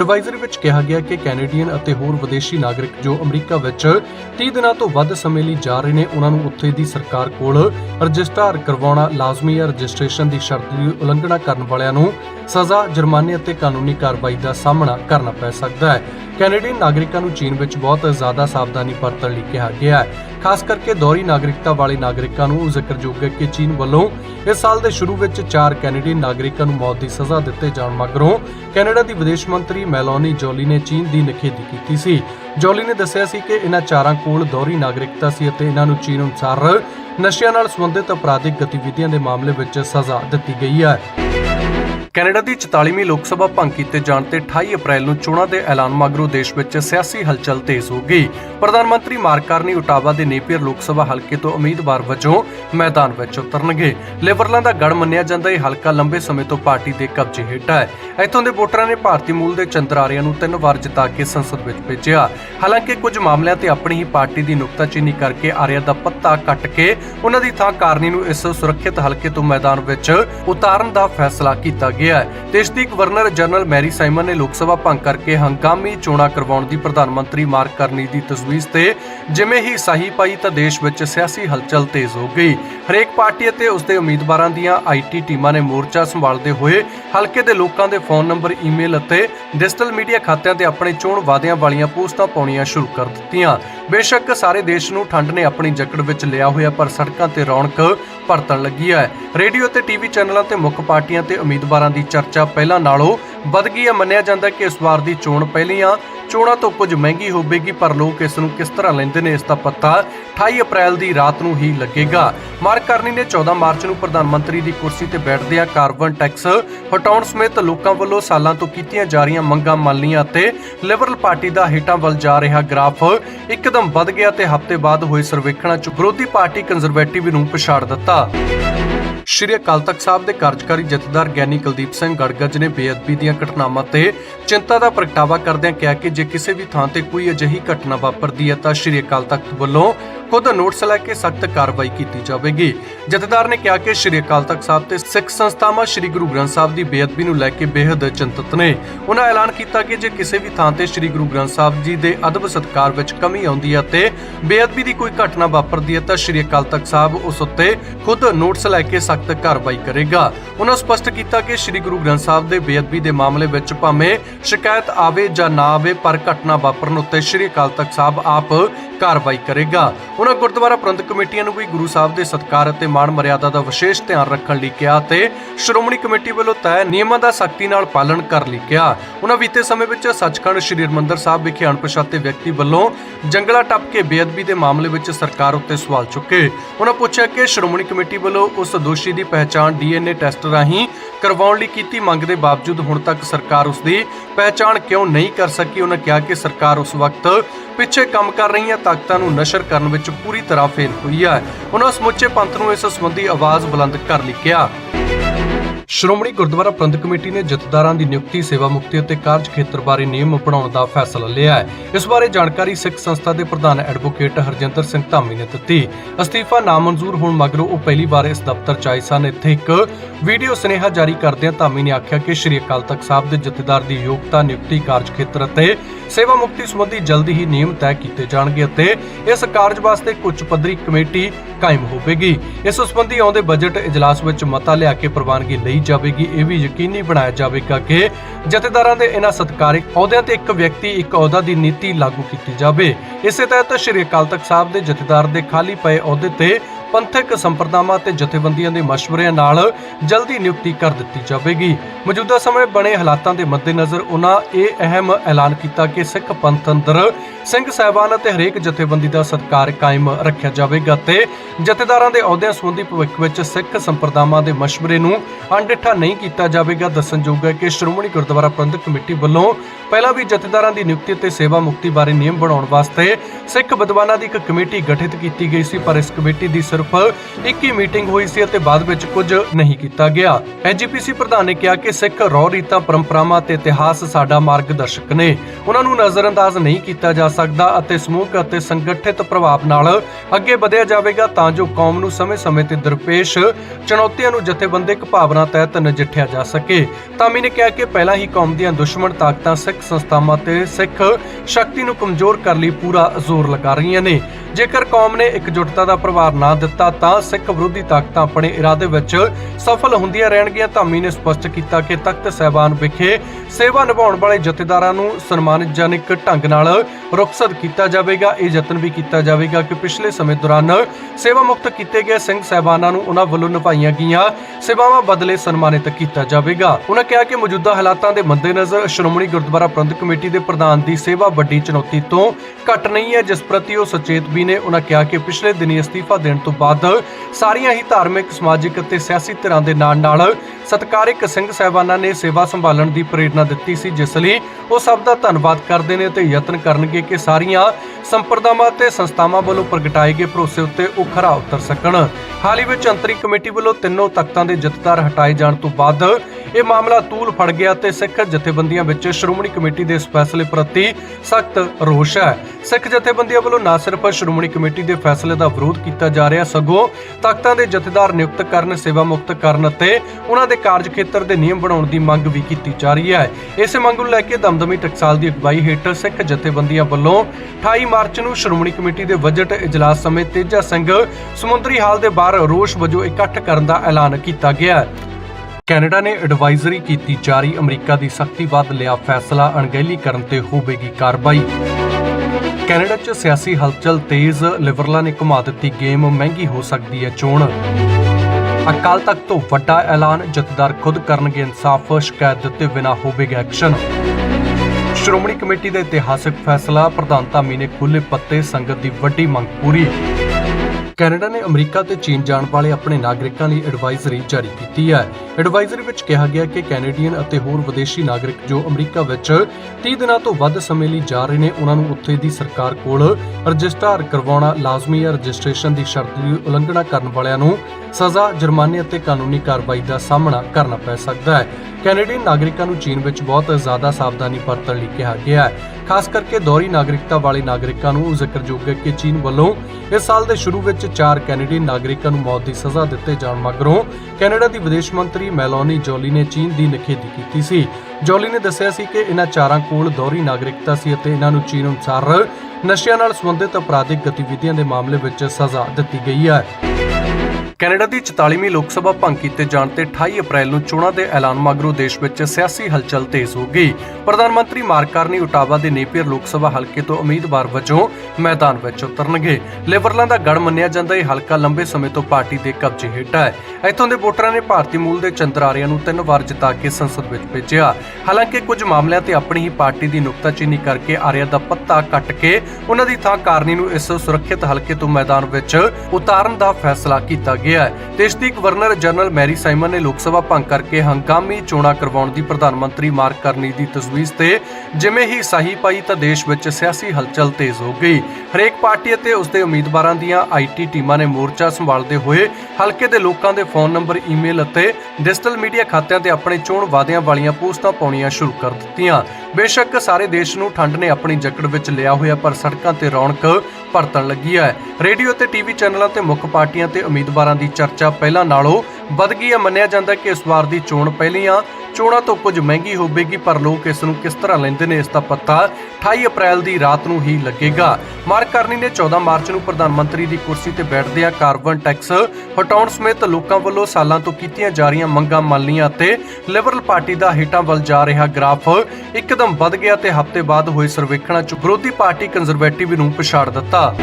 Advisory ਵਿੱਚ ਕਿਹਾ ਗਿਆ ਕਿ ਕੈਨੇਡੀਅਨ ਅਤੇ ਹੋਰ ਵਿਦੇਸ਼ੀ ਨਾਗਰਿਕ ਜੋ ਅਮਰੀਕਾ ਵਿੱਚ 30 ਦਿਨਾਂ ਤੋਂ ਵੱਧ ਸਮੇਂ ਲਈ ਜਾ ਰਹੇ ਨੇ, ਉਹਨਾਂ ਨੂੰ ਉੱਥੇ ਦੀ ਸਰਕਾਰ ਕੋਲ ਰਜਿਸਟਰ ਕਰਵਾਉਣਾ ਲਾਜ਼ਮੀ ਹੈ। ਰਜਿਸਟ੍ਰੇਸ਼ਨ ਦੀ ਸ਼ਰਤ ਦੀ ਉਲੰਘਣਾ ਕਰਨ ਵਾਲਿਆਂ ਨੂੰ ਸਜ਼ਾ, ਜੁਰਮਾਨੇ ਅਤੇ ਕਾਨੂੰਨੀ ਕਾਰਵਾਈ ਦਾ ਸਾਹਮਣਾ ਕਰਨਾ ਪੈ ਸਕਦਾ ਹੈ। ਕੈਨੇਡੀਅਨ ਨਾਗਰਿਕਾਂ ਨੂੰ ਚੀਨ ਵਿੱਚ ਬਹੁਤ ਜ਼ਿਆਦਾ ਸਾਵਧਾਨੀ ਵਰਤਣ ਲਈ ਕਿਹਾ ਗਿਆ ਹੈ। ਖਾਸ ਕਰਕੇ ਦੋਹਰੀ ਨਾਗਰਿਕਤਾ ਵਾਲੇ ਨਾਗਰਿਕਾਂ ਨੂੰ ਜ਼ਿਕਰਯੋਗ ਹੈ ਕਿ ਚੀਨ ਵੱਲੋਂ ਇਸ ਸਾਲ ਦੇ ਸ਼ੁਰੂ ਵਿੱਚ ਚਾਰ ਕੈਨੇਡੀਅਨ ਨਾਗਰਿਕਾਂ ਨੂੰ ਮੌਤ ਦੀ ਸਜ਼ਾ ਦਿੱਤੇ ਜਾਣ ਮਗਰੋਂ ਕੈਨੇਡਾ ਦੀ ਵਿਦੇਸ਼ ਮੰਤਰੀ ਮੈਲੋਨੀ ਜੋਲੀ ਨੇ ਚੀਨ ਦੀ ਨਿਖੇਧੀ ਕੀਤੀ ਸੀ। ਜੋਲੀ ਨੇ ਦੱਸਿਆ ਸੀ ਕਿ ਇਹਨਾਂ ਚਾਰਾਂ ਕੋਲ ਦੋਹਰੀ ਨਾਗਰਿਕਤਾ ਸੀ ਅਤੇ ਇਹਨਾਂ ਨੂੰ ਚੀਨ ਅਨੁਸਾਰ ਨਸ਼ਿਆਂ ਨਾਲ ਸੰਬੰਧਿਤ ਅਪਰਾਧਿਕ ਗਤੀਵਿਧੀਆਂ ਦੇ ਮਾਮਲੇ ਵਿੱਚ ਸਜ਼ਾ ਦਿੱਤੀ ਗਈ ਹੈ। ਕੈਨੇਡਾ ਦੀ 44ਵੀਂ ਲੋਕ ਸਭਾ ਭੰਗ ਕੀਤੇ ਜਾਣ ਤੇ 28 ਅਪ੍ਰੈਲ ਨੂੰ ਚੋਣਾਂ ਦੇ ਐਲਾਨ ਮਗਰੋਂ ਦੇਸ਼ ਵਿੱਚ ਸਿਆਸੀ ਹਲਚਲ ਤੇਜ਼ ਹੋ ਗਈ। ਪ੍ਰਧਾਨ ਮੰਤਰੀ ਮਾਰਕ ਕਾਰਨੀ ਉਟਾਵਾ ਦੇ ਨੇਪੀਅਰ ਲੋਕ ਸਭਾ ਹਲਕੇ ਤੋਂ ਉਮੀਦਵਾਰ ਵਜੋਂ ਮੈਦਾਨ ਵਿੱਚ ਉਤਰਨਗੇ। ਲਿਬਰਲਾਂ ਦਾ ਗੜ ਮੰਨਿਆ ਜਾਂਦਾ ਇਹ ਹਲਕਾ ਲੰਬੇ ਸਮੇਂ ਤੋਂ ਪਾਰਟੀ ਦੇ ਕਬਜ਼ੇ ਹੇਠ ਹੈ। ਇੱਥੋਂ ਦੇ ਵੋਟਰਾਂ ਨੇ ਭਾਰਤੀ ਮੂਲ ਦੇ ਚੰਦਰਾਰੀਆਂ ਨੂੰ ਤਿੰਨ ਵਾਰ ਜਿਤਾ ਕੇ ਸੰਸਦ ਵਿੱਚ ਭੇਜਿਆ। ਹਾਲਾਂਕਿ ਕੁਝ ਮਾਮਲਿਆਂ ਤੇ ਆਪਣੀ ਹੀ ਪਾਰਟੀ ਦੀ ਨੁਕਤਾਚੀਨੀ ਕਰਕੇ ਆਰਿਆ ਦਾ ਪੱਤਾ ਕੱਟ ਕੇ ਉਹਨਾਂ ਦੀ ਥਾਂ ਕਾਰਨੀ ਨੂੰ ਇਸ ਸੁਰੱਖਿਅਤ ਹਲਕੇ ਤੋਂ ਮੈਦਾਨ ਵਿੱਚ ਉਤਾਰਨ ਦਾ ਫੈਸਲਾ ਕੀਤਾ ਗਿਆ ਹੈ। ਦੇਸ਼ ਦੀ ਗਵਰਨਰ ਜਨਰਲ ਮੈਰੀ ਸਾਈਮਨ ਨੇ ਲੋਕ ਸਭਾ ਭੰਗ ਕਰਕੇ ਹੰਗਾਮੀ ਚੋਣਾਂ ਕਰਵਾਉਣ ਦੀ ਪ੍ਰਧਾਨ ਮੰਤਰੀ ਮਾਰਕ ਕਰਨੀ ਦੀ ਤਜਵੀਜ਼ ਤੇ ਜਿਵੇਂ ਹੀ ਸਹੀ ਪਾਈ ਤਾਂ ਦੇਸ਼ ਵਿੱਚ ਸਿਆਸੀ ਹਲਚਲ ਤੇਜ਼ ਹੋ ਗਈ। ਹਰੇਕ ਪਾਰਟੀ ਅਤੇ ਉਸ ਦੇ ਉਮੀਦਵਾਰਾਂ ਦੀਆਂ ਆਈਟੀ ਟੀਮਾਂ ਨੇ ਮੋਰਚਾ ਸੰਭਾਲਦੇ ਹੋਏ ਹਲਕੇ ਦੇ ਲੋਕਾਂ ਦੇ ਫੋਨ ਨੰਬਰ, ਈਮੇਲ ਅਤੇ ਡਿਜੀਟਲ ਮੀਡੀਆ ਖਾਤਿਆਂ ਤੇ ਆਪਣੇ ਚੋਣ ਵਾਅਦਿਆਂ ਵਾਲੀਆਂ ਪੋਸਟਾਂ ਪਾਉਣੀਆਂ ਸ਼ੁਰੂ ਕਰ ਦਿੱਤੀਆਂ। ਬੇਸ਼ੱਕ ਸਾਰੇ ਦੇਸ਼ ਨੂੰ ਠੰਡ ਨੇ ਆਪਣੀ ਜਕੜ ਵਿੱਚ ਲਿਆ ਹੋਇਆ ਪਰ ਸੜਕਾਂ ਤੇ ਰੌਣਕ ਪਰਤਣ ਲੱਗੀ ਹੈ। ਰੇਡੀਓ ਤੇ ਟੀਵੀ ਚੈਨਲਾਂ ਤੇ ਮੁੱਖ ਪਾਰਟੀਆਂ ਤੇ ਉਮੀਦਵਾਰਾਂ ਦੀ ਚਰਚਾ ਪਹਿਲਾਂ ਨਾਲੋਂ ਵੱਧ ਗਈ ਹੈ। ਮੰਨਿਆ ਜਾਂਦਾ ਕਿ ਇਸ ਵਾਰ ਦੀ ਚੋਣ ਪਹਿਲੀਆਂ ਚੋਣਾਂ ਤੋਂ ਕੁਝ ਮਹਿੰਗੀ ਹੋਵੇਗੀ, ਪਰ ਲੋਕ ਇਸ ਨੂੰ ਕਿਸ ਤਰ੍ਹਾਂ ਲੈਂਦੇ ਨੇ ਇਸ ਦਾ ਪਤਾ 28 ਅਪ੍ਰੈਲ ਦੀ ਰਾਤ ਨੂੰ ਹੀ ਲੱਗੇਗਾ। ਮਾਰਕ ਕਰਨੀ ਨੇ 14 ਮਾਰਚ ਨੂੰ ਪ੍ਰਧਾਨ ਮੰਤਰੀ ਦੀ ਕੁਰਸੀ ਤੇ ਬੈਠਦਿਆਂ ਕਾਰਬਨ ਟੈਕਸ ਹਟਾਉਣ ਸਮੇਤ ਲੋਕਾਂ ਵੱਲੋਂ ਸਾਲਾਂ ਤੋਂ ਕੀਤੀਆਂ ਜਾ ਰਹੀਆਂ ਮੰਗਾਂ ਮੰਨ ਲਈਆਂ ਅਤੇ ਲਿਬਰਲ ਪਾਰਟੀ ਦਾ ਹੇਠਾਂ ਵੱਲ ਜਾ ਰਿਹਾ ਗ੍ਰਾਫ ਇੱਕਦਮ ਵੱਧ ਗਿਆ ਤੇ ਹਫ਼ਤੇ ਬਾਅਦ ਹੋਏ ਸਰਵੇਖਣਾਂ 'ਚ ਵਿਰੋਧੀ ਪਾਰਟੀ ਕੰਜ਼ਰਵੇਟਿਵ ਨੂੰ ਪਛਾੜ ਦਿੱਤਾ। ਸ਼੍ਰੀ ਅਕਾਲ ਤਖਤ ਸਾਹਿਬ ਦੇ ਕਾਰਜਕਾਰੀ ਜਥੇਦਾਰ ਗਿਆਨੀ ਕੁਲਦੀਪ ਸਿੰਘ ਗੜਗੱਜ ਨੇ ਬੇਅਦਬੀ ਦੀਆਂ ਘਟਨਾਵਾਂ ਤੇ ਚਿੰਤਾ ਦਾ ਪ੍ਰਗਟਾਵਾ ਕਰਦਿਆਂ ਕਿਹਾ ਕਿ ਜੇ ਕਿਸੇ ਵੀ ਥਾਂ ਤੇ ਕੋਈ ਅਜਿਹੀ ਘਟਨਾ ਵਾਪਰਦੀ ਹੈ ਤਾਂ ਸ਼੍ਰੀ ਅਕਾਲ ਤਖਤ ਵੱਲੋਂ ਖੁਦ ਨੋਟਿਸ ਲੈ ਕੇ ਸਖਤ ਕਾਰਵਾਈ ਕੀਤੀ ਜਾਵੇਗੀ। ਜਥੇਦਾਰ ਨੇ ਕਿਹਾ ਕਿ ਸ਼੍ਰੀ ਅਕਾਲ ਤਖਤ ਸਾਹਿਬ ਤੇ ਸਿੱਖ ਸੰਸਥਾਵਾਂ ਸ਼੍ਰੀ ਗੁਰੂ ਗ੍ਰੰਥ ਸਾਹਿਬ ਦੀ ਬੇਅਦਬੀ ਨੂੰ ਲੈ ਕੇ ਬੇहद ਚਿੰਤਤ ਨੇ। ਉਹਨਾਂ ਐਲਾਨ ਕੀਤਾ ਕਿ ਜੇ ਕਿਸੇ ਵੀ ਥਾਂ ਤੇ ਸ਼੍ਰੀ ਗੁਰੂ ਗ੍ਰੰਥ ਸਾਹਿਬ ਜੀ ਦੇ ਅਦਬ ਸਤਕਾਰ ਵਿੱਚ ਕਮੀ ਆਉਂਦੀ ਹੈ ਤੇ ਬੇਅਦਬੀ ਦੀ ਕੋਈ ਘਟਨਾ ਵਾਪਰਦੀ ਹੈ ਤਾਂ ਸ਼੍ਰੀ ਅਕਾਲ ਤਖਤ ਸਾਹਿਬ ਉਸ ਉੱਤੇ ਖੁਦ ਨੋਟਿਸ ਲੈ ਕੇ ਸਖਤ ਕਾਰਵਾਈ ਕਰੇਗਾ। ਉਹਨਾਂ ਸਪਸ਼ਟ ਕੀਤਾ ਕਿ ਸ਼੍ਰੀ ਗੁਰੂ ਗ੍ਰੰਥ ਸਾਹਿਬ ਦੇ ਬੇਅਦਬੀ ਦੇ ਮਾਮਲੇ ਵਿੱਚ ਭਾਵੇਂ ਸ਼ਿਕਾਇਤ ਆਵੇ ਜਾਂ ਨਾ ਆਵੇ, ਪਰ ਘਟਨਾ ਵਾਪਰਨ ਉੱਤੇ ਸ਼੍ਰੀ ਅਕਾਲ ਤਖਤ ਸਾਹਿਬ ਆਪ ਕਾਰਵਾਈ ਕਰੇਗਾ। ਉਹਨਾਂ ਗੁਰਦੁਆਰਾ ਪ੍ਰਬੰਧਕ ਕਮੇਟੀਆਂ ਨੂੰ ਵੀ ਗੁਰੂ ਸਾਹਿਬ ਦੇ ਸਤਕਾਰ ਅਤੇ ਮਾਣ ਮਰਿਆਦਾ ਦਾ ਵਿਸ਼ੇਸ਼ ਧਿਆਨ ਰੱਖਣ ਲਈ ਕਿਹਾ ਤੇ ਸ਼੍ਰੋਮਣੀ ਕਮੇਟੀ ਵੱਲੋਂ ਤੈਅ ਨਿਯਮਾਂ ਦਾ ਸਖਤੀ ਨਾਲ ਪਾਲਣ ਕਰਨ ਲਈ ਕਿਹਾ। ਉਹਨਾਂ ਬੀਤੇ ਸਮੇਂ ਵਿੱਚ ਸੱਚਖੰਡ ਸ੍ਰੀ ਹਰਿਮੰਦਰ ਸਾਹਿਬ ਵਿਖੇ ਅਣਪਛਾਤੇ ਵਿਅਕਤੀ ਵੱਲੋਂ ਜੰਗਲਾ ਟੱਪ ਕੇ ਬੇਅਦਬੀ ਦੇ ਮਾਮਲੇ ਵਿੱਚ ਸਰਕਾਰ ਉੱਤੇ ਸਵਾਲ ਚੁੱਕੇ। ਉਹਨਾਂ ਪੁੱਛਿਆ ਕਿ ਸ਼੍ਰੋਮਣੀ ਕਮੇਟੀ ਵੱਲੋਂ ਉਸ ਦੋਸ਼ ਦੀ ਪਹਿਚਾਣ ਡੀਐਨਏ ਟੈਸਟ ਰਾਹੀਂ ਕਰਵਾਉਣ ਲਈ ਕੀਤੀ ਮੰਗ ਦੇ ਬਾਵਜੂਦ ਹੁਣ ਤੱਕ ਸਰਕਾਰ ਉਸ ਦੀ ਪਹਿਚਾਣ ਕਿਉਂ ਨਹੀਂ ਕਰ ਸਕੀ? ਉਹਨਾਂ ਕਿਹਾ ਕਿ ਸਰਕਾਰ ਉਸ ਵਕਤ ਪਿੱਛੇ ਕੰਮ ਕਰ ਰਹੀਆਂ ਤਾਕਤਾਂ ਨੂੰ ਨਸ਼ਰ ਕਰਨ ਵਿੱਚ ਪੂਰੀ ਤਰ੍ਹਾਂ ਫੇਲ ਹੋਈ ਹੈ। ਉਹਨਾਂ ਸਮੁੱਚੇ ਪੰਥ ਨੂੰ ਇਸ ਸੰਬੰਧੀ ਆਵਾਜ਼ ਬੁਲੰਦ ਕਰ ਲਈ ਕਿਹਾ ਸ਼੍ਰੋਮਣੀ ਗੁਰਦੁਆਰਾ ਪ੍ਰਬੰਧਕ ਕਮੇਟੀ ਨੇ ਜਥੇਦਾਰਾਂ ਦੀ ਨਿਯੁਕਤੀ, ਸੇਵਾ ਮੁਕਤੀ ਅਤੇ ਕਾਰਜ ਖੇਤਰ ਬਾਰੇ ਨਿਯਮ ਅਪਣਾਉਣ ਦਾ ਫੈਸਲਾ ਲਿਆ ਹੈ। ਇਸ ਬਾਰੇ ਜਾਣਕਾਰੀ ਸਿੱਖ ਸੰਸਥਾ ਦੇ ਪ੍ਰਧਾਨ ਐਡਵੋਕੇਟ ਹਰਜਿੰਦਰ ਸਿੰਘ ਧਾਮੀ ਨੇ ਦਿੱਤੀ। ਅਸਤੀਫਾ ਨਾਮਨਜ਼ੂਰ ਹੋਣ ਮਗਰੋਂ ਉਹ ਪਹਿਲੀ ਵਾਰ ਇਸ ਦਫ਼ਤਰ 'ਚ ਆਏ ਸਨ। ਇੱਥੇ ਇੱਕ ਵੀਡੀਓ ਸੁਨੇਹਾ ਜਾਰੀ ਕਰਦਿਆਂ ਧਾਮੀ ਨੇ ਆਖਿਆ ਕਿ ਸ਼੍ਰੀ ਅਕਾਲ ਤਖਤ ਸਾਹਿਬ ਦੇ ਜਥੇਦਾਰ ਦੀ ਯੋਗਤਾ, ਨਿਯੁਕਤੀ, ਕਾਰਜ ਖੇਤਰ ਅਤੇ ਸੇਵਾ ਮੁਕਤੀ ਸੰਬੰਧੀ ਜਲਦੀ ਹੀ ਨਿਯਮ ਤੈਅ ਕੀਤੇ ਜਾਣਗੇ ਅਤੇ ਇਸ ਕਾਰਜ ਵਾਸਤੇ ਇੱਕ ਉੱਚ ਪੱਧਰੀ ਕਮੇਟੀ ਕਾਇਮ ਹੋਵੇਗੀ। ਇਸ ਸੰਬੰਧੀ ਆਉਂਦੇ ਬਜਟ ਇਜਲਾਸ ਵਿੱਚ ਮਤਾ ਲਿਆ ਕੇ ਪ੍ਰਵਾਨਗੀ ਲਈ ਜਾਵੇਗੀ, ਇਹ ਵੀ ਯਕੀਨੀ ਬਣਾਇਆ ਜਾਵੇਗਾ ਕਿ ਜਥੇਦਾਰਾਂ ਦੇ ਇਹਨਾਂ ਸਤਕਾਰਿਕ ਅਹੁਦਿਆਂ ਤੇ ਇੱਕ ਵਿਅਕਤੀ, ਇੱਕ ਅਹੁਦਾ ਦੀ ਨੀਤੀ ਲਾਗੂ ਕੀਤੀ ਜਾਵੇ। ਇਸੇ ਤਹਿਤ ਸ਼੍ਰੀ ਅਕਾਲ ਤਖਤ ਸਾਹਿਬ ਦੇ ਜਥੇਦਾਰ ਦੇ ਖਾਲੀ ਪਏ ਅਹੁਦੇ ਤੇ ਪੰਥਕ ਸੰਪਰਦਾਵਾਂ ਤੇ ਜਥੇਬੰਦੀਆਂ ਦੇ ਮਸ਼ਵਰਿਆਂ ਨਾਲ ਜਲਦੀ ਨਿਯੁਕਤੀ ਕਰ ਦਿੱਤੀ ਜਾਵੇਗੀ। ਮੌਜੂਦਾ ਸਮੇਂ ਬਣੇ ਹਾਲਾਤਾਂ ਦੇ ਮੱਦੇਨਜ਼ਰ ਉਹਨਾਂ ਇਹ ਅਹਿਮ ਐਲਾਨ ਕੀਤਾ ਕਿ ਸਿੱਖ ਪੰਥ ਅੰਦਰ ਸਿੰਘ ਸਾਹਿਬਾਨ ਅਤੇ ਹਰੇਕ ਜਥੇਬੰਦੀ ਦਾ ਸਤਕਾਰ ਕਾਇਮ ਰੱਖਿਆ ਜਾਵੇਗਾ ਤੇ ਜਥੇਦਾਰਾਂ ਦੇ ਅਹੁਦਿਆਂ ਸੰਬੰਧੀ ਭਵਿੱਖ ਵਿੱਚ ਸਿੱਖ ਸੰਪਰਦਾਵਾਂ ਦੇ ਮਸ਼ਵਰੇ ਨੂੰ ਅਣਡਿੱਠਾ ਨਹੀਂ ਕੀਤਾ ਜਾਵੇਗਾ। ਦੱਸਣਯੋਗ ਹੈ ਕਿ ਸ਼੍ਰੋਮਣੀ ਗੁਰਦੁਆਰਾ ਪ੍ਰਬੰਧਕ ਕਮੇਟੀ ਵੱਲੋਂ ਪਹਿਲਾਂ ਵੀ ਜਥੇਦਾਰਾਂ ਦੀ ਨਿਯੁਕਤੀ ਤੇ ਸੇਵਾ ਮੁਕਤੀ ਬਾਰੇ ਨਿਯਮ ਬਣਾਉਣ ਵਾਸਤੇ ਸਿੱਖ ਵਿਦਵਾਨਾਂ ਦੀ ਇੱਕ ਕਮੇਟੀ ਗਠਿਤ ਕੀਤੀ ਗਈ ਸੀ, ਪਰ ਇਸ ਕਮੇਟੀ ਦੀ ਸਿਰਫ ਸਿਰਫ ਇੱਕ ਹੀ ਮੀਟਿੰਗ ਹੋਈ ਸੀ ਅਤੇ ਬਾਅਦ ਵਿੱਚ ਕੁਝ ਨਹੀਂ ਕੀਤਾ ਗਿਆ। ਐਜੀਪੀਸੀ ਪ੍ਰਧਾਨ ਨੇ ਕਿਹਾ ਕਿ ਸਿੱਖ ਰੋਹ ਰੀਤਾਂ, ਪਰੰਪਰਾਵਾਂ ਤੇ ਇਤਿਹਾਸ ਸਾਡਾ ਮਾਰਗਦਰਸ਼ਕ ਨੇ। ਉਹਨਾਂ ਨੂੰ ਨਜ਼ਰਅੰਦਾਜ਼ ਨਹੀਂ ਕੀਤਾ ਜਾ ਸਕਦਾ ਅਤੇ ਸਮੂਹਕ ਅਤੇ ਸੰਗਠਿਤ ਪ੍ਰਭਾਵ ਨਾਲ ਅੱਗੇ ਵਧਿਆ ਜਾਵੇਗਾ ਤਾਂ ਜੋ ਕੌਮ ਨੂੰ ਸਮੇਂ-ਸਮੇਂ ਤੇ ਦਰਪੇਸ਼ ਚੁਣੌਤੀਆਂ ਨੂੰ ਜਥੇਬੰਦਿਕ ਭਾਵਨਾ ਤਹਿਤ ਨਜਿੱਠਿਆ ਜਾ ਸਕੇ। ਤਾਮੀ ਨੇ ਕਿਹਾ ਕਿ ਪਹਿਲਾਂ ਹੀ ਕੌਮ ਦੀਆਂ ਦੁਸ਼ਮਣ ਤਾਕਤਾਂ ਸਿੱਖ ਸੰਸਥਾਵਾਂ ਤੇ ਸਿੱਖ ਸ਼ਕਤੀ ਨੂੰ ਕਮਜ਼ੋਰ ਕਰਨ ਲਈ ਪੂਰਾ ਜ਼ੋਰ ਲਗਾ ਰਹੀਆਂ ਨੇ। ਜੇਕਰ ਕੌਮ ਨੇ ਇਕਜੁੱਟਤਾ ਦਾ ਪ੍ਰਭਾਵ ਨਾ ਦਿੱਤਾ ਤਾਂ ਸਿੱਖ ਵਿਰੋਧੀ ਤਾਕਤਾਂ ਆਪਣੇ ਇਰਾਦੇ ਵਿੱਚ ਸਫਲ ਹੁੰਦੀਆਂ ਰਹਿਣਗੀਆਂ। ਧਾਮੀ ਨੇ ਸਪਸ਼ਟ ਕੀਤਾ ਕਿ ਤਖਤ ਸਹਿਬਾਨ ਵਿਖੇ ਸੇਵਾ ਨਿਭਾਉਣ ਵਾਲੇ ਜਥੇਦਾਰਾਂ ਨੂੰ ਸਨਮਾਨਜਨਕ ਢੰਗ ਨਾਲ ਰੁਖਸਤ ਕੀਤਾ ਜਾਵੇਗਾ। ਇਹ ਯਤਨ ਵੀ ਕੀਤਾ ਜਾਵੇਗਾ ਕਿ ਪਿਛਲੇ ਸਮੇਂ ਦੌਰਾਨ ਸੇਵਾ ਮੁਕਤ ਕੀਤੇ ਗਏ ਸਿੰਘ ਸਹਿਬਾਨਾਂ ਨੂੰ ਉਹਨਾਂ ਵੱਲੋਂ ਨਿਭਾਈਆਂ ਗਈਆਂ ਸੇਵਾਵਾਂ ਬਦਲੇ ਸਨਮਾਨਿਤ ਕੀਤਾ ਜਾਵੇਗਾ। ਉਹਨਾਂ ਕਿਹਾ ਕਿ ਮੌਜੂਦਾ ਹਾਲਾਤਾਂ ਦੇ ਮੱਦੇਨਜ਼ਰ ਸ਼੍ਰੋਮਣੀ ਗੁਰਦੁਆਰਾ ਪ੍ਰਬੰਧਕ ਕਮੇਟੀ ਦੇ ਪ੍ਰਧਾਨ ਦੀ ਸੇਵਾ ਵੱਡੀ ਚੁਣੌਤੀ ਤੋਂ ਘੱਟ ਨਹੀਂ ਹੈ, ਜਿਸ ਪ੍ਰਤੀ ਉਹ ਸਚੇਤ ਵੀ ਨੇ। ਉਹਨਾਂ ਕਿਹਾ ਕਿ ਪਿਛਲੇ ਦਿਨੀ ਅਸਤੀਫਾ ਦੇਣ ਤੋਂ ਬਾਅਦ ਸਾਰੀਆਂ ਹੀ ਧਾਰਮਿਕ, ਸਮਾਜਿਕ ਅਤੇ ਸਿਆਸੀ ਧਿਰਾਂ ਦੇ ਨਾਲ ਨਾਲ ਸਤਕਾਰਿਕ ਸਿੰਘ ਸਹਿਬਾਨਾਂ ਨੇ ਸੇਵਾ ਸੰਭਾਲਣ ਦੀ ਪ੍ਰੇਰਣਾ ਦਿੱਤੀ ਸੀ, ਜਿਸ ਲਈ ਉਹ ਸਭ ਦਾ ਧੰਨਵਾਦ ਕਰਦੇ ਨੇ ਤੇ ਯਤਨ ਕਰਨਗੇ ਕਿ ਸਾਰੀਆਂ ਸੰਪਰਦਾਵਾਂ ਤੇ ਸੰਸਥਾਵਾਂ ਵੱਲੋਂ ਪ੍ਰਗਟਾਏ ਗਏ ਭਰੋਸੇ ਉੱਤੇ ਉਹ ਖਰਾ ਉਤਰ ਸਕਣ। ਹਾਲ ਹੀ ਵਿੱਚ ਅੰਤਰੀ ਕਮੇਟੀ ਵੱਲੋਂ ਤਿੰਨੋਂ ਤਖਤਾਂ ਦੇ ਜਥੇਦਾਰ ਹਟਾਏ ਜਾਣ ਤੋਂ ਬਾਅਦ ਇਹ ਮਾਮਲਾ ਤੂਲ ਫੜ ਗਿਆ ਤੇ ਸਿੱਖ ਜਥੇਬੰਦੀਆਂ ਵਿੱਚ ਸ਼੍ਰੋਮਣੀ ਕਮੇਟੀ ਦੇ ਇਸ ਫੈਸਲੇ ਪ੍ਰਤੀ ਸਖਤ ਰੋਸ਼ ਹੈ। ਸਿੱਖ ਜਥੇਬੰਦੀਆਂ ਵੱਲੋਂ ਨਾ ਸਿਰਫ ਸ਼੍ਰੋਮਣੀ ਕਮੇਟੀ ਦੇ ਫੈਸਲੇ ਦਾ ਵਿਰੋਧ ਕੀਤਾ ਜਾ ਰਿਹਾ, ਸਗੋਂ ਤਖਤਾਂ ਦੇ ਜਥੇਦਾਰ ਨਿਯੁਕਤ ਕਰਨ, ਸੇਵਾ ਮੁਕਤ ਕਰਨ ਅਤੇ ਉਹਨਾਂ ਦੇ ਕਾਰਜ ਖੇਤਰ ਦੇ ਨਿਯਮ ਬਣਾਉਣ ਦੀ ਮੰਗ ਵੀ ਕੀਤੀ ਜਾ ਰਹੀ ਹੈ। ਇਸੇ ਮੰਗ ਨੂੰ ਲੈ ਕੇ ਦਮਦਮੀ ਟਕਸਾਲ ਦੀ ਅਗਵਾਈ ਹੇਠ ਸਿੱਖ ਜਥੇਬੰਦੀਆਂ ਵੱਲੋਂ 28 ਮਾਰਚ ਨੂੰ ਸ਼੍ਰੋਮਣੀ ਕਮੇਟੀ ਦੇ ਬਜਟ ਇਜਲਾਸ ਸਮੇਂ ਤੇਜਾ ਸਿੰਘ ਸਮੁੰਦਰੀ ਹਾਲ ਦੇ ਬਾਹਰ ਰੋਸ ਵਜੋਂ ਇਕੱਠ ਕਰਨ ਦਾ ਐਲਾਨ ਕੀਤਾ ਗਿਆ। ਹੈ ਕੈਨੇਡਾ ਨੇ ਐਡਵਾਈਜ਼ਰੀ ਕੀਤੀ ਜਾਰੀ, ਅਮਰੀਕਾ ਦੀ ਸਖਤੀ ਵੱਧ ਲਿਆ ਫੈਸਲਾ, ਅਣਗਹਿਲੀ ਕਰਨ ਤੇ ਹੋਵੇਗੀ ਕਾਰਵਾਈ। ਕੈਨੇਡਾ 'ਚ ਸਿਆਸੀ ਹਲਚਲ ਤੇਜ਼, ਲਿਬਰਲਾਂ ਨੇ ਘੁਮਾ ਦਿੱਤੀ ਗੇਮ, ਮਹਿੰਗੀ ਹੋ ਸਕਦੀ ਹੈ ਚੋਣ। ਅਕਾਲ ਤਖਤ ਤੋਂ ਵੱਡਾ ਐਲਾਨ, ਜਥੇਦਾਰ ਖੁਦ ਕਰਨਗੇ ਇਨਸਾਫ, ਸ਼ਿਕਾਇਤ ਦਿੱਤੇ ਬਿਨਾ ਹੋਵੇਗਾ ਐਕਸ਼ਨ। ਸ਼੍ਰੋਮਣੀ ਕਮੇਟੀ ਦਾ ਇਤਿਹਾਸਕ ਫੈਸਲਾ ਪ੍ਰਧਾਨ ਧਾਮੀ ਨੇ ਖੁੱਲੇ ਪੱਤੇ, ਸੰਗਤ ਦੀ ਵੱਡੀ ਮੰਗ ਪੂਰੀ। ਕੈਨੇਡਾ ਨੇ ਅਮਰੀਕਾ ਤੇ ਚੀਨ ਜਾਣ ਵਾਲੇ ਆਪਣੇ ਨਾਗਰਿਕਾਂ ਲਈ ਐਡਵਾਈਜ਼ਰੀ ਜਾਰੀ ਕੀਤੀ ਹੈ। ਐਡਵਾਈਜ਼ਰੀ ਵਿੱਚ ਕਿਹਾ ਗਿਆ ਕਿ ਕੈਨੇਡੀਅਨ ਅਤੇ ਹੋਰ ਵਿਦੇਸ਼ੀ ਨਾਗਰਿਕ ਜੋ ਅਮਰੀਕਾ ਵਿੱਚ 30 ਦਿਨਾਂ ਤੋਂ ਵੱਧ ਸਮੇਂ ਲਈ ਜਾ ਰਹੇ ਨੇ, ਉਹਨਾਂ ਨੂੰ ਉੱਥੇ ਦੀ ਸਰਕਾਰ ਕੋਲ ਰਜਿਸਟਰ ਕਰਵਾਉਣਾ, ਲਾਜ਼ਮੀ ਹੈ। ਰਜਿਸਟ੍ਰੇਸ਼ਨ ਦੀ ਸ਼ਰਤ ਦੀ ਉਲੰਘਣਾ ਕਰਨ ਵਾਲਿਆਂ ਨੂੰ ਸਜ਼ਾ, ਜੁਰਮਾਨੇ ਅਤੇ ਕਾਨੂੰਨੀ ਕਾਰਵਾਈ ਦਾ ਸਾਹਮਣਾ ਕਰਨਾ ਪੈ ਸਕਦਾ ਹੈ। ਕੈਨੇਡੀਅਨ ਨਾਗਰਿਕਾਂ ਨੂੰ ਚੀਨ ਵਿੱਚ ਬਹੁਤ ਜ਼ਿਆਦਾ ਸਾਵਧਾਨੀ ਵਰਤਣ ਲਈ ਕਿਹਾ ਗਿਆ ਹੈ। ਖਾਸ ਕਰਕੇ ਦੋਹਰੀ ਨਾਗਰਿਕਤਾ ਵਾਲੇ ਨਾਗਰਿਕਾਂ ਨੂੰ ਜ਼ਿਕਰਯੋਗ ਹੈ ਕਿ ਚੀਨ ਵੱਲੋਂ ਇਸ ਸਾਲ ਦੇ ਸ਼ੁਰੂ ਵਿੱਚ ਚਾਰ ਕੈਨੇਡੀਅਨ ਨਾਗਰਿਕਾਂ ਨੂੰ ਮੌਤ ਦੀ ਸਜ਼ਾ ਦਿੱਤੇ ਜਾਣ ਮਗਰੋਂ ਕੈਨੇਡਾ ਦੀ ਵਿਦੇਸ਼ ਮੰਤਰੀ ਮੈਲੋਨੀ ਜੋਲੀ ਨੇ ਚੀਨ ਦੀ ਨਿਖੇਧੀ ਕੀਤੀ ਸੀ। ਜੋਲੀ ਨੇ ਦੱਸਿਆ ਸੀ ਕਿ ਇਹਨਾਂ ਚਾਰਾਂ ਕੋਲ ਦੋਹਰੀ ਨਾਗਰਿਕਤਾ ਸੀ ਅਤੇ ਇਹਨਾਂ ਨੂੰ ਚੀਨ ਅਨੁਸਾਰ ਨਸ਼ਿਆਂ ਨਾਲ ਸੰਬੰਧਿਤ ਅਪਰਾਧਿਕ ਗਤੀਵਿਧੀਆਂ ਦੇ ਮਾਮਲੇ ਵਿੱਚ ਸਜ਼ਾ ਦਿੱਤੀ ਗਈ ਹੈ। ਕੈਨੇਡਾ ਦੀ 44ਵੀਂ ਲੋਕ ਸਭਾ ਭੰਗ ਕੀਤੇ ਜਾਣ ਤੇ 28 ਅਪ੍ਰੈਲ ਨੂੰ ਚੋਣਾਂ ਦੇ ਐਲਾਨ ਮਗਰੋਂ ਦੇਸ਼ ਵਿੱਚ ਸਿਆਸੀ ਹਲਚਲ ਤੇਜ਼ ਹੋ ਗਈ। ਪ੍ਰਧਾਨ ਮੰਤਰੀ ਮਾਰਕ ਕਾਰਨੀ ਉਟਾਵਾ ਦੇ ਨੇਪੀਅਰ ਲੋਕ ਸਭਾ ਹਲਕੇ ਤੋਂ ਉਮੀਦਵਾਰ ਵਜੋਂ ਮੈਦਾਨ ਵਿੱਚ ਉਤਰਨਗੇ। ਲਿਬਰਲਾਂ ਦਾ ਗੜ ਮੰਨਿਆ ਜਾਂਦਾ, ਇਹ ਹਲਕਾ ਲੰਬੇ ਸਮੇਂ ਤੋਂ ਪਾਰਟੀ ਦੇ ਕਬਜ਼ੇ ਹੇਠ ਹੈ। ਇੱਥੋਂ ਦੇ ਵੋਟਰਾਂ ਨੇ ਭਾਰਤੀ ਮੂਲ ਦੇ ਚੰਦਰਾਰੀਆਂ ਨੂੰ ਤਿੰਨ ਵਾਰ ਜਿਤਾ ਕੇ ਸੰਸਦ ਵਿੱਚ ਭੇਜਿਆ। ਹਾਲਾਂਕਿ ਕੁਝ ਮਾਮਲਿਆਂ ਤੇ ਆਪਣੀ ਹੀ ਪਾਰਟੀ ਦੀ ਨੁਕਤਾਚੀਨੀ ਕਰਕੇ ਆਰਿਆ ਦਾ ਪੱਤਾ ਕੱਟ ਕੇ ਉਹਨਾਂ ਦੀ ਥਾਂ ਕਾਰਨੀ ਨੂੰ ਇਸ ਸੁਰੱਖਿਅਤ ਹਲਕੇ ਤੋਂ ਮੈਦਾਨ ਵਿੱਚ ਉਤਾਰਨ ਦਾ ਫੈਸਲਾ ਕੀਤਾ ਗਿਆ। ਹੈ। ਦੇਸ਼ ਗਵਰਨਰ ਜਨਰਲ ਮੈਰੀ ਸਾਈਮਨ ਨੇ ਲੋਕ ਸਭਾ ਭੰਗ ਕਰਕੇ ਹੰਗਾਮੀ ਚੋਣਾਂ ਕਰਵਾਉਣ ਦੀ ਪ੍ਰਧਾਨ ਮੰਤਰੀ ਮਾਰਕ ਕਰਨੀ ਦੀ ਤਜਵੀਜ਼ ਤੇ ਜਿਵੇਂ ਹੀ ਸਹੀ ਪਾਈ ਤਾਂ ਦੇਸ਼ ਵਿੱਚ ਸਿਆਸੀ ਹਲਚਲ ਤੇਜ਼ ਹੋ ਗਈ। ਹਰੇਕ ਪਾਰਟੀ ਅਤੇ ਉਸਦੇ ਉਮੀਦਵਾਰਾਂ ਦੀਆਂ ਆਈਟੀ ਟੀਮਾਂ ਨੇ ਮੋਰਚਾ ਸੰਭਾਲਦੇ ਹੋਏ ਹਲਕੇ ਦੇ ਲੋਕਾਂ ਦੇ ਫੋਨ ਨੰਬਰ, ਈਮੇਲ ਅਤੇ ਡਿਜੀਟਲ ਮੀਡੀਆ ਖਾਤਿਆਂ ਤੇ ਆਪਣੇ ਚੋਣ ਵਾਅਦਿਆਂ ਵਾਲੀਆਂ ਪੋਸਟਾਂ ਪਾਉਣੀਆਂ ਸ਼ੁਰੂ ਕਰ ਦਿੱਤੀਆਂ। ਬੇਸ਼ੱਕ ਸਾਰੇ ਦੇਸ਼ ਨੂੰ ਠੰਡ ਨੇ ਆਪਣੀ ਜਕੜ ਵਿੱਚ ਲਿਆ ਹੋਇਆ ਪਰ ਸੜਕਾਂ ਤੇ ਰੌਣਕ ਪਰਤਣ ਲੱਗੀ ਹੈ। ਰੇਡੀਓ ਤੇ ਟੀਵੀ ਚੈਨਲਾਂ ਤੇ ਮੁੱਖ ਪਾਰਟੀਆਂ ਤੇ ਉਮੀਦਵਾਰਾਂ ਦੀ ਚਰਚਾ ਪਹਿਲਾਂ ਨਾਲੋਂ ਵੱਧ ਗਈ ਹੈ। ਮੰਨਿਆ ਜਾਂਦਾ ਹੈ ਕਿ ਇਸ ਵਾਰ ਦੀ ਚੋਣ ਪਹਿਲੀਆਂ ਚੋਣਾਂ ਤੋਂ ਕੁਝ ਮਹਿੰਗੀ ਹੋਵੇਗੀ, ਪਰ ਲੋਕ ਇਸ ਨੂੰ ਕਿਸ ਤਰ੍ਹਾਂ ਲੈਂਦੇ ਨੇ, ਇਸ ਦਾ ਪਤਾ 28 ਅਪ੍ਰੈਲ ਦੀ ਰਾਤ ਨੂੰ ਹੀ ਲੱਗੇਗਾ। ਮਾਰਕ ਕਰਨੀ ਨੇ 14 ਮਾਰਚ ਨੂੰ ਪ੍ਰਧਾਨ ਮੰਤਰੀ ਦੀ ਕੁਰਸੀ ਤੇ ਬੈਠਦਿਆਂ ਕਾਰਬਨ ਟੈਕਸ ਹਟਾਉਣ ਸਮੇਤ ਲੋਕਾਂ ਵੱਲੋਂ ਸਾਲਾਂ ਤੋਂ ਕੀਤੀਆਂ ਜਾ ਰਹੀਆਂ ਮੰਗਾਂ ਮੰਨ ਲਈਆਂ ਅਤੇ ਲਿਬਰਲ ਪਾਰਟੀ ਦਾ ਹੇਠਾਂ ਵੱਲ ਜਾ ਰਿਹਾ ਗ੍ਰਾਫ ਇੱਕਦਮ ਵੱਧ ਗਿਆ ਤੇ ਹਫ਼ਤੇ ਬਾਅਦ ਹੋਏ ਸਰਵੇਖਣਾਂ 'ਚ ਵਿਰੋਧੀ ਪਾਰਟੀ ਕੰਜ਼ਰਵੇਟਿਵ ਨੂੰ ਪਛਾੜ ਦਿੱਤਾ।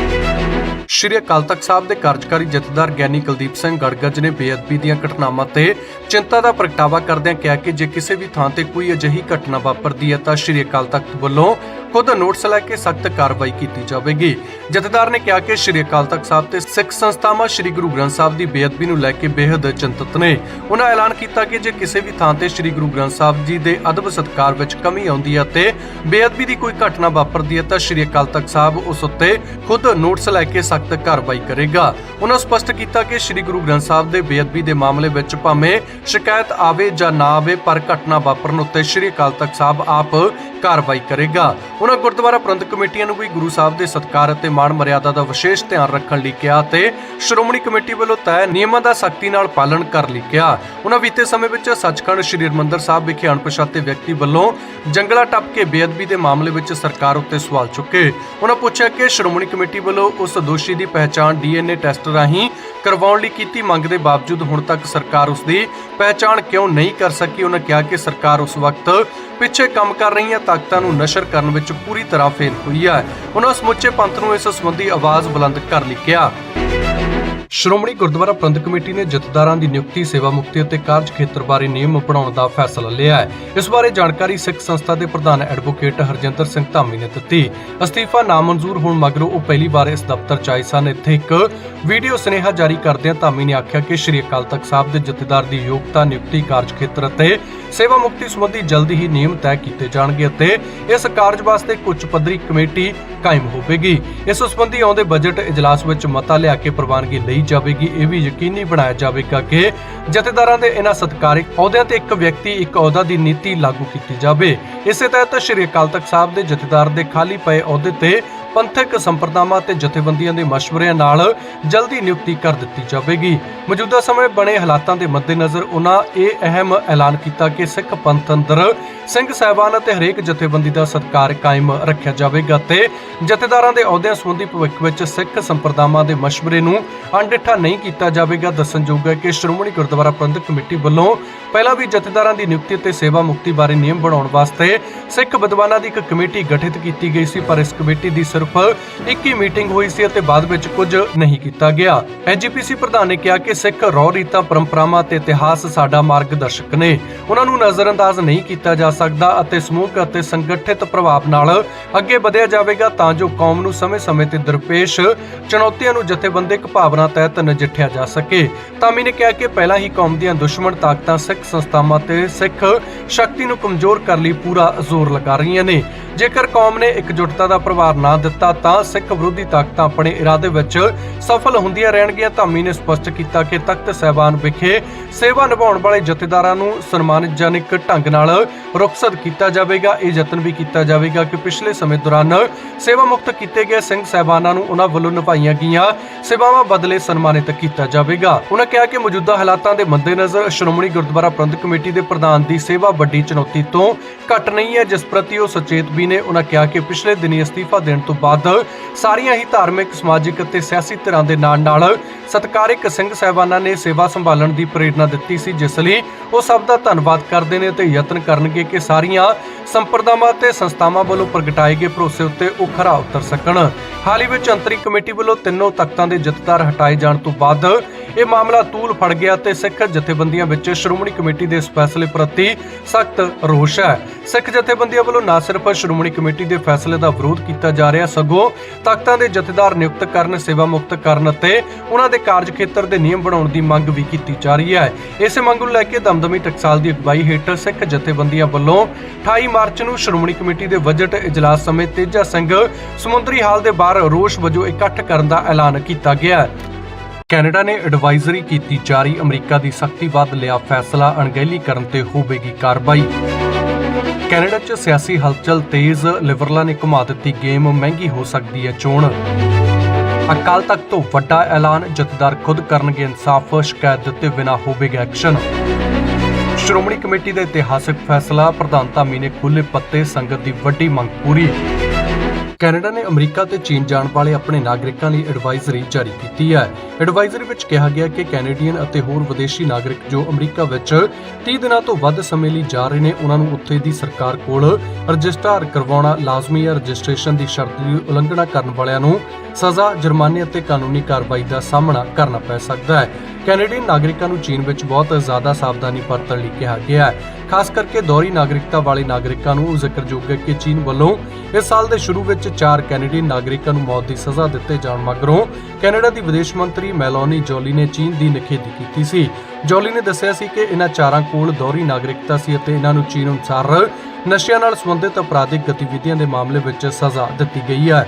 ਸ਼੍ਰੀ ਅਕਾਲ ਤਖਤ ਸਾਹਿਬ ਦੇ ਕਾਰਜਕਾਰੀ ਜਥੇਦਾਰ ਗਿਆਨੀ ਕੁਲਦੀਪ ਸਿੰਘ ਗੜਗੱਜ ਨੇ ਬੇਅਦਬੀ ਦੀਆਂ ਘਟਨਾਵਾਂ ਤੇ ਚਿੰਤਾ ਦਾ ਪ੍ਰਗਟਾਵਾ ਕਰਦਿਆਂ ਕਿਹਾ ਕਿ ਜੇ ਕਿਸੇ ਵੀ ਥਾਂ ਤੇ ਕੋਈ ਅਜਿਹੀ ਘਟਨਾ ਵਾਪਰਦੀ ਹੈ ਤਾਂ ਸ਼੍ਰੀ ਅਕਾਲ ਤਖਤ ਵੱਲੋਂ ਖੁਦ ਨੋਟਿਸ ਲੈ ਕੇ ਸਖਤ ਕਾਰਵਾਈ ਕੀਤੀ ਜਾਵੇਗੀ। ਜਥੇਦਾਰ ਨੇ ਕਿਹਾ ਕਿ ਸ਼੍ਰੀ ਅਕਾਲ ਤਖਤ ਸਾਹਿਬ ਤੇ ਸਿੱਖ ਸੰਸਥਾਵਾਂ ਸ਼੍ਰੀ ਗੁਰੂ ਗ੍ਰੰਥ ਸਾਹਿਬ ਦੀ ਬੇਅਦਬੀ ਨੂੰ ਲੈ ਕੇ ਬੇहद ਚਿੰਤਤ ਨੇ। ਉਹਨਾਂ ਐਲਾਨ ਕੀਤਾ ਕਿ ਜੇ ਕਿਸੇ ਵੀ ਥਾਂ ਤੇ ਸ਼੍ਰੀ ਗੁਰੂ ਗ੍ਰੰਥ ਸਾਹਿਬ ਜੀ ਦੇ ਅਦਬ ਸਤਕਾਰ ਵਿੱਚ ਕਮੀ ਆਉਂਦੀ ਹੈ ਤੇ ਬੇਅਦਬੀ ਦੀ ਕੋਈ ਘਟਨਾ ਵਾਪਰਦੀ ਹੈ ਤਾਂ ਸ਼੍ਰੀ ਅਕਾਲ ਤਖਤ ਸਾਹਿਬ ਉਸ ਉੱਤੇ ਖੁਦ ਨੋਟਿਸ ਲੈ ਕੇ ਸਖਤ ਕਾਰਵਾਈ ਕਰੇਗਾ। ਉਹਨਾਂ ਸਪਸ਼ਟ ਕੀਤਾ ਕਿ ਸ੍ਰੀ ਗੁਰੂ ਗ੍ਰੰਥ ਸਾਹਿਬ ਦੇ ਬੇਅਦਬੀ ਦੇ ਮਾਮਲੇ ਵਿੱਚ ਭਾਵੇਂ ਸ਼ਿਕਾਇਤ ਆਵੇ ਜਾਂ ਨਾ ਆਵੇ, ਪਰ ਘਟਨਾ ਵਾਪਰਨ ਉੱਤੇ ਸ੍ਰੀ ਅਕਾਲ ਤਖਤ ਸਾਹਿਬ ਆਪ ਕਾਰਵਾਈ ਕਰੇਗਾ। ਉਹਨਾਂ ਗੁਰਦੁਆਰਾ ਪ੍ਰਬੰਧਕ ਕਮੇਟੀਆਂ ਨੂੰ ਵੀ ਗੁਰੂ ਸਾਹਿਬ ਦੇ ਸਤਕਾਰ ਅਤੇ ਮਾਣ ਮਰਿਆਦਾ ਦਾ ਵਿਸ਼ੇਸ਼ ਧਿਆਨ ਰੱਖਣ ਲਈ ਕਿਹਾ ਤੇ ਸ਼੍ਰੋਮਣੀ ਕਮੇਟੀ ਵੱਲੋਂ ਤੈਅ ਨਿਯਮਾਂ ਦਾ ਸਖਤੀ ਨਾਲ ਪਾਲਣ ਕਰਨ ਲਈ ਕਿਹਾ। ਉਹਨਾਂ ਬੀਤੇ ਸਮੇਂ ਵਿੱਚ ਸੱਚਖੰਡ ਸ੍ਰੀ ਹਰਿਮੰਦਰ ਸਾਹਿਬ ਵਿਖੇ ਅਣਪਛਾਤੇ ਵਿਅਕਤੀ ਵੱਲੋਂ ਜੰਗਲਾ ਟੱਪ ਕੇ ਬੇਅਦਬੀ ਦੇ ਮਾਮਲੇ ਵਿੱਚ ਸਰਕਾਰ ਉੱਤੇ ਸਵਾਲ ਚੁੱਕੇ। ਉਹਨਾਂ ਪੁੱਛਿਆ ਕਿ ਸ਼੍ਰੋਮਣੀ ਕਮੇਟੀ ਵੱਲੋਂ ਉਸ ਦੋਸ਼ੀ ਦੀ ਪਹਿਚਾਣ ਡੀਐਨਏ ਟੈਸਟ ਰਾਹੀਂ ਕਰਵਾਉਣ ਲਈ ਕੀਤੀ ਮੰਗ ਦੇ ਬਾਵਜੂਦ ਹੁਣ ਤੱਕ ਸਰਕਾਰ ਉਸ ਦੀ ਪਹਿਚਾਣ ਕਿਉਂ ਨਹੀਂ ਕਰ ਸਕੀ? ਉਹਨਾਂ ਕਿਹਾ ਕਿ ਸਰਕਾਰ ਉਸ ਵਕਤ ਪਿੱਛੇ ਕੰਮ ਕਰ ਰਹੀਆਂ ਤਾਕਤਾਂ ਨੂੰ ਨਸ਼ਰ ਕਰਨ ਵਿੱਚ ਪੂਰੀ ਤਰ੍ਹਾਂ ਫੇਲ ਹੋਈ ਹੈ। ਉਹਨਾਂ ਸਮੁੱਚੇ ਪੰਥ ਨੂੰ ਇਸ ਸੰਬੰਧੀ ਆਵਾਜ਼ ਬੁਲੰਦ ਕਰ ਲਈ ਕਿਹਾ ਸ਼੍ਰੋਮਣੀ ਗੁਰਦੁਆਰਾ ਪ੍ਰਬੰਧਕ ਕਮੇਟੀ ਨੇ ਜਥੇਦਾਰਾਂ ਦੀ ਨਿਯੁਕਤੀ, ਸੇਵਾ ਮੁਕਤੀ ਅਤੇ ਕਾਰਜ ਖੇਤਰ ਬਾਰੇ ਨਿਯਮ ਬਣਾਉਣ ਦਾ ਫੈਸਲਾ ਲਿਆ ਹੈ। ਇਸ ਬਾਰੇ ਜਾਣਕਾਰੀ ਸਿੱਖ ਸੰਸਥਾ ਦੇ ਪ੍ਰਧਾਨ ਐਡਵੋਕੇਟ ਹਰਜਿੰਦਰ ਸਿੰਘ ਧਾਮੀ ਨੇ ਦਿੱਤੀ। ਅਸਤੀਫਾ ਨਾਮਨਜ਼ੂਰ ਹੋਣ ਮਗਰੋਂ ਉਹ ਪਹਿਲੀ ਵਾਰ ਇਸ ਦਫ਼ਤਰ 'ਚ ਆਏ ਸਨ। ਇੱਥੇ ਇੱਕ ਵੀਡੀਓ ਸੁਨੇਹਾ ਜਾਰੀ ਕਰਦਿਆਂ ਧਾਮੀ ਨੇ ਆਖਿਆ ਕਿ ਸ਼੍ਰੀ ਅਕਾਲ ਤਖਤ ਸਾਹਿਬ ਦੇ ਜਥੇਦਾਰ ਦੀ ਯੋਗਤਾ, ਨਿਯੁਕਤੀ, ਕਾਰਜ ਖੇਤਰ ਅਤੇ ਸੇਵਾ ਮੁਕਤੀ ਸੰਬੰਧੀ ਜਲਦੀ ਹੀ ਨਿਯਮ ਤੈਅ ਕੀਤੇ ਜਾਣਗੇ ਅਤੇ ਇਸ ਕਾਰਜ ਵਾਸਤੇ ਇੱਕ ਉੱਚ ਪੱਧਰੀ ਕਮੇਟੀ ਕਾਇਮ ਹੋਵੇਗੀ। ਇਸ ਸੰਬੰਧੀ ਆਉਂਦੇ ਬਜਟ ਇਜਲਾਸ ਵਿੱਚ ਮਤਾ ਲਿਆ ਕੇ ਪ੍ਰਵਾਨਗੀ ਲਈ ਜਾਵੇਗੀ, ਇਹ ਵੀ ਯਕੀਨੀ ਬਣਾਇਆ ਜਾਵੇਗਾ ਕਿ ਜਥੇਦਾਰਾਂ ਦੇ ਇਹਨਾਂ ਸਤਕਾਰਿਕ ਅਹੁਦਿਆਂ ਤੇ ਇੱਕ ਵਿਅਕਤੀ, ਇੱਕ ਅਹੁਦਾ ਦੀ ਨੀਤੀ ਲਾਗੂ ਕੀਤੀ ਜਾਵੇ। ਇਸੇ ਤਹਿਤ ਸ਼੍ਰੀ ਅਕਾਲ ਤਖਤ ਸਾਹਿਬ ਦੇ ਜਥੇਦਾਰ ਦੇ ਖਾਲੀ ਪਏ ਅਹੁਦੇ ਤੇ ਪੰਥਕ ਸੰਪਰਦਾਵਾਂ ਤੇ ਜਥੇਬੰਦੀਆਂ ਦੇ ਮਸ਼ਵਰਿਆਂ ਨਾਲ ਜਲਦੀ ਨਿਯੁਕਤੀ ਕਰ ਦਿੱਤੀ ਜਾਵੇਗੀ। ਮੌਜੂਦਾ ਸਮੇਂ ਬਣੇ ਹਾਲਾਤਾਂ ਦੇ ਮੱਦੇਨਜ਼ਰ ਉਹਨਾਂ ਇਹ ਅਹਿਮ ਐਲਾਨ ਕੀਤਾ ਕਿ ਸਿੱਖ ਪੰਥ ਅੰਦਰ ਸਿੰਘ ਸਾਹਿਬਾਨ ਅਤੇ ਹਰੇਕ ਜਥੇਬੰਦੀ ਦਾ ਸਤਕਾਰ ਕਾਇਮ ਰੱਖਿਆ ਜਾਵੇਗਾ ਤੇ ਜਥੇਦਾਰਾਂ ਦੇ ਅਹੁਦਿਆਂ ਸੰਬੰਧੀ ਭਵਿੱਖ ਵਿੱਚ ਸਿੱਖ ਸੰਪਰਦਾਵਾਂ ਦੇ ਮਸ਼ਵਰੇ ਨੂੰ ਅਣਡਿੱਠਾ ਨਹੀਂ ਕੀਤਾ ਜਾਵੇਗਾ। ਦੱਸਣਯੋਗ ਹੈ ਕਿ ਸ਼੍ਰੋਮਣੀ ਗੁਰਦੁਆਰਾ ਪ੍ਰਬੰਧਕ ਕਮੇਟੀ ਵੱਲੋਂ ਪਹਿਲਾਂ ਵੀ ਜਥੇਦਾਰਾਂ ਦੀ ਨਿਯੁਕਤੀ ਤੇ ਸੇਵਾ ਮੁਕਤੀ ਬਾਰੇ ਨਿਯਮ ਬਣਾਉਣ ਵਾਸਤੇ ਸਿੱਖ ਵਿਦਵਾਨਾਂ ਦੀ ਇੱਕ ਕਮੇਟੀ ਗਠਿਤ ਕੀਤੀ ਗਈ ਸੀ, ਪਰ ਇਸ ਕਮੇਟੀ ਦੀ ਸਿਰਫ ਇੱਕ ਹੀ ਮੀਟਿੰਗ ਹੋਈ ਸੀ ਅਤੇ ਬਾਅਦ ਵਿੱਚ ਕੁਝ ਨਹੀਂ ਕੀਤਾ ਗਿਆ। ਐਜੀਪੀਸੀ ਪ੍ਰਧਾਨ ਨੇ ਕਿਹਾ ਕਿ ਸਿੱਖ ਰੌ ਰੀਤਾਂ, ਪਰੰਪਰਾਵਾਂ ਤੇ ਇਤਿਹਾਸ ਸਾਡਾ ਮਾਰਗਦਰਸ਼ਕ ਨੇ। ਉਹਨਾਂ ਨੂੰ ਨਜ਼ਰਅੰਦਾਜ਼ ਨਹੀਂ ਕੀਤਾ ਜਾ ਸਕਦਾ ਅਤੇ ਸਮੂਹਕ ਅਤੇ ਸੰਗਠਿਤ ਪ੍ਰਭਾਵ ਨਾਲ ਅੱਗੇ ਵਧਿਆ ਜਾਵੇਗਾ ਤਾਂ ਜੋ ਕੌਮ ਨੂੰ ਸਮੇਂ-ਸਮੇਂ ਤੇ ਦਰਪੇਸ਼ ਚੁਣੌਤੀਆਂ ਨੂੰ ਜਥੇਬੰਦਿਕ ਭਾਵਨਾ ਤਹਿਤ ਨਜਿੱਠਿਆ ਜਾ ਸਕੇ। ਤਾਮੀ ਨੇ ਕਿਹਾ ਕਿ ਪਹਿਲਾਂ ਹੀ ਕੌਮ ਦੀਆਂ ਦੁਸ਼ਮਣ ਤਾਕਤਾਂ ਸਿੱਖ ਸੰਸਥਾਵਾਂ ਤੇ ਸਿੱਖ ਸ਼ਕਤੀ ਨੂੰ ਕਮਜ਼ੋਰ ਕਰਨ ਲਈ ਪੂਰਾ ਜ਼ੋਰ ਲਗਾ ਰਹੀਆਂ ਨੇ। ਜੇਕਰ ਕੌਮ ਨੇ ਇਕਜੁੱਟਤਾ ਦਾ ਪ੍ਰਭਾਵ ਨਾ ਦਿੱਤਾ ਤਾਂ ਸਿੱਖ ਵਿਰੋਧੀ ਤਾਕਤਾਂ ਆਪਣੇ ਇਰਾਦੇ ਵਿੱਚ ਸਫਲ ਹੁੰਦੀਆਂ ਰਹਿਣਗੀਆਂ। ਧਾਮੀ ਨੇ ਸਪਸ਼ਟ ਕੀਤਾ ਕਿ ਤਖਤ ਸਹਿਬਾਨ ਵਿਖੇ ਸੇਵਾ ਨਿਭਾਉਣ ਵਾਲੇ ਜਥੇਦਾਰਾਂ ਨੂੰ ਸਨਮਾਨਜਨਕ ਢੰਗ ਨਾਲ ਰੁਖਸਤ ਕੀਤਾ ਜਾਵੇਗਾ। ਇਹ ਯਤਨ ਵੀ ਕੀਤਾ ਜਾਵੇਗਾ ਕਿ ਪਿਛਲੇ ਸਮੇਂ ਦੌਰਾਨ ਸੇਵਾ ਮੁਕਤ ਕੀਤੇ ਗਏ ਸਿੰਘ ਸਹਿਬਾਨਾਂ ਨੂੰ ਉਹਨਾਂ ਵੱਲੋਂ ਨਿਭਾਈਆਂ ਗਈਆਂ ਸੇਵਾਵਾਂ ਬਦਲੇ ਸਨਮਾਨਿਤ ਕੀਤਾ ਜਾਵੇਗਾ। ਉਹਨਾਂ ਕਿਹਾ ਕਿ ਮੌਜੂਦਾ ਹਾਲਾਤਾਂ ਦੇ ਮੱਦੇਨਜ਼ਰ ਸ਼੍ਰੋਮਣੀ ਗੁਰਦੁਆਰਾ ਪ੍ਰਬੰਧਕ ਕਮੇਟੀ ਦੇ ਪ੍ਰਧਾਨ ਦੀ ਸੇਵਾ ਵੱਡੀ ਚੁਣੌਤੀ ਤੋਂ ਘੱਟ ਨਹੀਂ ਹੈ, ਜਿਸ ਪ੍ਰਤੀ ਉਹ ਸੁਚੇਤ ਵੀ ਨੇ। ਉਹਨਾਂ ਕਿਹਾ ਕਿ ਪਿਛਲੇ ਦਿਨੀ ਅਸਤੀਫਾ ਦੇਣ ਤੋਂ ਬਾਅਦ ਸਾਰੀਆਂ ਹੀ ਧਾਰਮਿਕ, ਸਮਾਜਿਕ ਅਤੇ ਸਿਆਸੀ ਧਿਰਾਂ ਦੇ ਨਾਲ ਨਾਲ ਸਤਕਾਰਿਕ ਸਿੰਘ ਸਹਿਬਾਨਾਂ ਨੇ ਸੇਵਾ ਸੰਭਾਲਣ ਦੀ ਪ੍ਰੇਰਣਾ ਦਿੱਤੀ ਸੀ, ਜਿਸ ਲਈ ਉਹ ਸਭ ਦਾ ਧੰਨਵਾਦ ਕਰਦੇ ਨੇ ਤੇ ਯਤਨ ਕਰਨਗੇ ਕਿ ਸਾਰੀਆਂ ਸੰਪਰਦਾਵਾਂ ਤੇ ਸੰਸਥਾਵਾਂ ਵੱਲੋਂ ਪ੍ਰਗਟਾਏ ਗਏ ਭਰੋਸੇ ਉੱਤੇ ਉਹ ਖਰਾ ਉਤਰ ਸਕਣ। ਹਾਲ ਹੀ ਵਿੱਚ ਅੰਤਰੀ ਕਮੇਟੀ ਵੱਲੋਂ ਤਿੰਨੋਂ ਤਖਤਾਂ ਦੇ ਜਥੇਦਾਰ ਹਟਾਏ ਜਾਣ ਤੋਂ ਬਾਅਦ ਇਹ ਮਾਮਲਾ ਤੂਲ ਫੜ ਗਿਆ ਤੇ ਸਿੱਖ ਜਥੇਬੰਦੀਆਂ ਵਿੱਚ ਸ਼੍ਰੋਮਣੀ ਕਮੇਟੀ ਦੇ ਇਸ ਫੈਸਲੇ ਪ੍ਰਤੀ ਸਖਤ ਰੋਸ਼ ਹੈ। ਸਿੱਖ ਜਥੇਬੰਦੀਆਂ ਵੱਲੋਂ ਨਾ ਸਿਰਫ ਸ਼੍ਰੋਮਣੀ ਕਮੇਟੀ ਦੇ ਫੈਸਲੇ ਦਾ ਵਿਰੋਧ ਕੀਤਾ ਜਾ ਰਿਹਾ ਸਗੋਂ ਤਖਤਾਂ ਦੇ ਜਥੇਦਾਰ ਨਿਯੁਕਤ ਕਰਨ, ਸੇਵਾ ਮੁਕਤ ਕਰਨ ਅਤੇ ਉਹਨਾਂ ਦੇ ਕਾਰਜ ਖੇਤਰ ਦੇ ਨਿਯਮ ਬਣਾਉਣ ਦੀ ਮੰਗ ਵੀ ਕੀਤੀ ਜਾ ਰਹੀ ਹੈ। ਇਸੇ ਮੰਗ ਨੂੰ ਲੈ ਕੇ ਦਮਦਮੀ ਟਕਸਾਲ ਦੀ ਅਗਵਾਈ ਹੇਠ ਸਿੱਖ ਜਥੇਬੰਦੀਆਂ ਵੱਲੋਂ 28 ਮਾਰਚ ਨੂੰ ਸ਼੍ਰੋਮਣੀ ਕਮੇਟੀ ਦੇ ਬਜਟ ਇਜਲਾਸ ਸਮੇਂ ਤੇਜਾ ਸਿੰਘ ਸਮੁੰਦਰੀ ਹਾਲ ਦੇ ਬਾਹਰ ਰੋਸ ਵਜੋਂ ਇਕੱਠ ਕਰਨ ਦਾ ਐਲਾਨ ਕੀਤਾ ਗਿਆ ਹੈ। ਕੈਨੇਡਾ ਨੇ ਐਡਵਾਈਜ਼ਰੀ ਕੀਤੀ ਜਾਰੀ, ਅਮਰੀਕਾ ਦੀ ਸਖਤੀ ਵੱਧ ਲਿਆ ਫੈਸਲਾ, ਅਣਗਹਿਲੀ ਕਰਨ ਤੇ ਹੋਵੇਗੀ ਕਾਰਵਾਈ। ਕੈਨੇਡਾ 'ਚ ਸਿਆਸੀ ਹਲਚਲ ਤੇਜ਼ ਲਿਬਰਲਾਂ ਨੇ ਘੁਮਾ ਦਿੱਤੀ ਗੇਮ, ਮਹਿੰਗੀ ਹੋ ਸਕਦੀ ਹੈ ਚੋਣ। ਅਕਾਲ ਤਖਤ ਤੋਂ ਵੱਡਾ ਐਲਾਨ, ਜਥੇਦਾਰ ਖੁਦ ਕਰਨਗੇ ਇਨਸਾਫ, ਸ਼ਿਕਾਇਤ ਦਿੱਤੇ ਬਿਨਾ ਹੋਵੇਗਾ ਐਕਸ਼ਨ। ਸ਼੍ਰੋਮਣੀ ਕਮੇਟੀ ਦਾ ਇਤਿਹਾਸਕ ਫੈਸਲਾ ਪ੍ਰਧਾਨ ਧਾਮੀ ਨੇ ਖੁੱਲੇ ਪੱਤੇ, ਸੰਗਤ ਦੀ ਵੱਡੀ ਮੰਗ ਪੂਰੀ। ਕੈਨੇਡਾ ਨੇ ਅਮਰੀਕਾ ਤੇ ਚੀਨ ਜਾਣ ਵਾਲੇ ਆਪਣੇ ਨਾਗਰਿਕਾਂ ਲਈ ਐਡਵਾਈਜ਼ਰੀ ਜਾਰੀ ਕੀਤੀ ਹੈ। ਐਡਵਾਈਜ਼ਰੀ ਵਿੱਚ ਕਿਹਾ ਗਿਆ ਕਿ ਕੈਨੇਡੀਅਨ ਅਤੇ ਹੋਰ ਵਿਦੇਸ਼ੀ ਨਾਗਰਿਕ ਜੋ ਅਮਰੀਕਾ ਵਿੱਚ 30 ਦਿਨਾਂ ਤੋਂ ਵੱਧ ਸਮੇਂ ਲਈ ਜਾ ਰਹੇ ਨੇ, ਉਹਨਾਂ ਨੂੰ ਉੱਥੇ ਦੀ ਸਰਕਾਰ ਕੋਲ ਰਜਿਸਟਰ ਕਰਵਾਉਣਾ ਲਾਜ਼ਮੀ ਹੈ। ਰਜਿਸਟ੍ਰੇਸ਼ਨ ਦੀ ਸ਼ਰਤ ਦੀ ਉਲੰਘਣਾ ਕਰਨ ਵਾਲਿਆਂ ਨੂੰ ਸਜ਼ਾ, ਜੁਰਮਾਨੇ ਅਤੇ ਕਾਨੂੰਨੀ ਕਾਰਵਾਈ ਦਾ ਸਾਹਮਣਾ ਕਰਨਾ ਪੈ ਸਕਦਾ ਹੈ। ਕੈਨੇਡੀਅਨ ਨਾਗਰਿਕਾਂ ਨੂੰ ਚੀਨ ਵਿੱਚ ਬਹੁਤ ਜ਼ਿਆਦਾ ਸਾਵਧਾਨੀ ਵਰਤਣ ਲਈ ਕਿਹਾ ਗਿਆ ਹੈ। ਖਾਸ ਕਰਕੇ ਦੋਹਰੀ ਨਾਗਰਿਕਤਾ ਵਾਲੇ ਨਾਗਰਿਕਾਂ ਨੂੰ ਜ਼ਿਕਰਯੋਗ ਹੈ ਕਿ ਚੀਨ ਵੱਲੋਂ ਇਸ ਸਾਲ ਦੇ ਸ਼ੁਰੂ ਵਿੱਚ ਚਾਰ ਕੈਨੇਡੀਅਨ ਨਾਗਰਿਕਾਂ ਨੂੰ ਮੌਤ ਦੀ ਸਜ਼ਾ ਦਿੱਤੇ ਜਾਣ ਮਗਰੋਂ ਕੈਨੇਡਾ ਦੀ ਵਿਦੇਸ਼ ਮੰਤਰੀ ਮੈਲੋਨੀ ਜੋਲੀ ਨੇ ਚੀਨ ਦੀ ਨਿਖੇਧੀ ਕੀਤੀ ਸੀ। ਜੋਲੀ ਨੇ ਦੱਸਿਆ ਸੀ ਕਿ ਇਹਨਾਂ ਚਾਰਾਂ ਕੋਲ ਦੋਹਰੀ ਨਾਗਰਿਕਤਾ ਸੀ ਅਤੇ ਇਹਨਾਂ ਨੂੰ ਚੀਨ ਅਨੁਸਾਰ ਨਸ਼ਿਆਂ ਨਾਲ ਸੰਬੰਧਿਤ ਅਪਰਾਧਿਕ ਗਤੀਵਿਧੀਆਂ ਦੇ ਮਾਮਲੇ ਵਿੱਚ ਸਜ਼ਾ ਦਿੱਤੀ ਗਈ ਹੈ।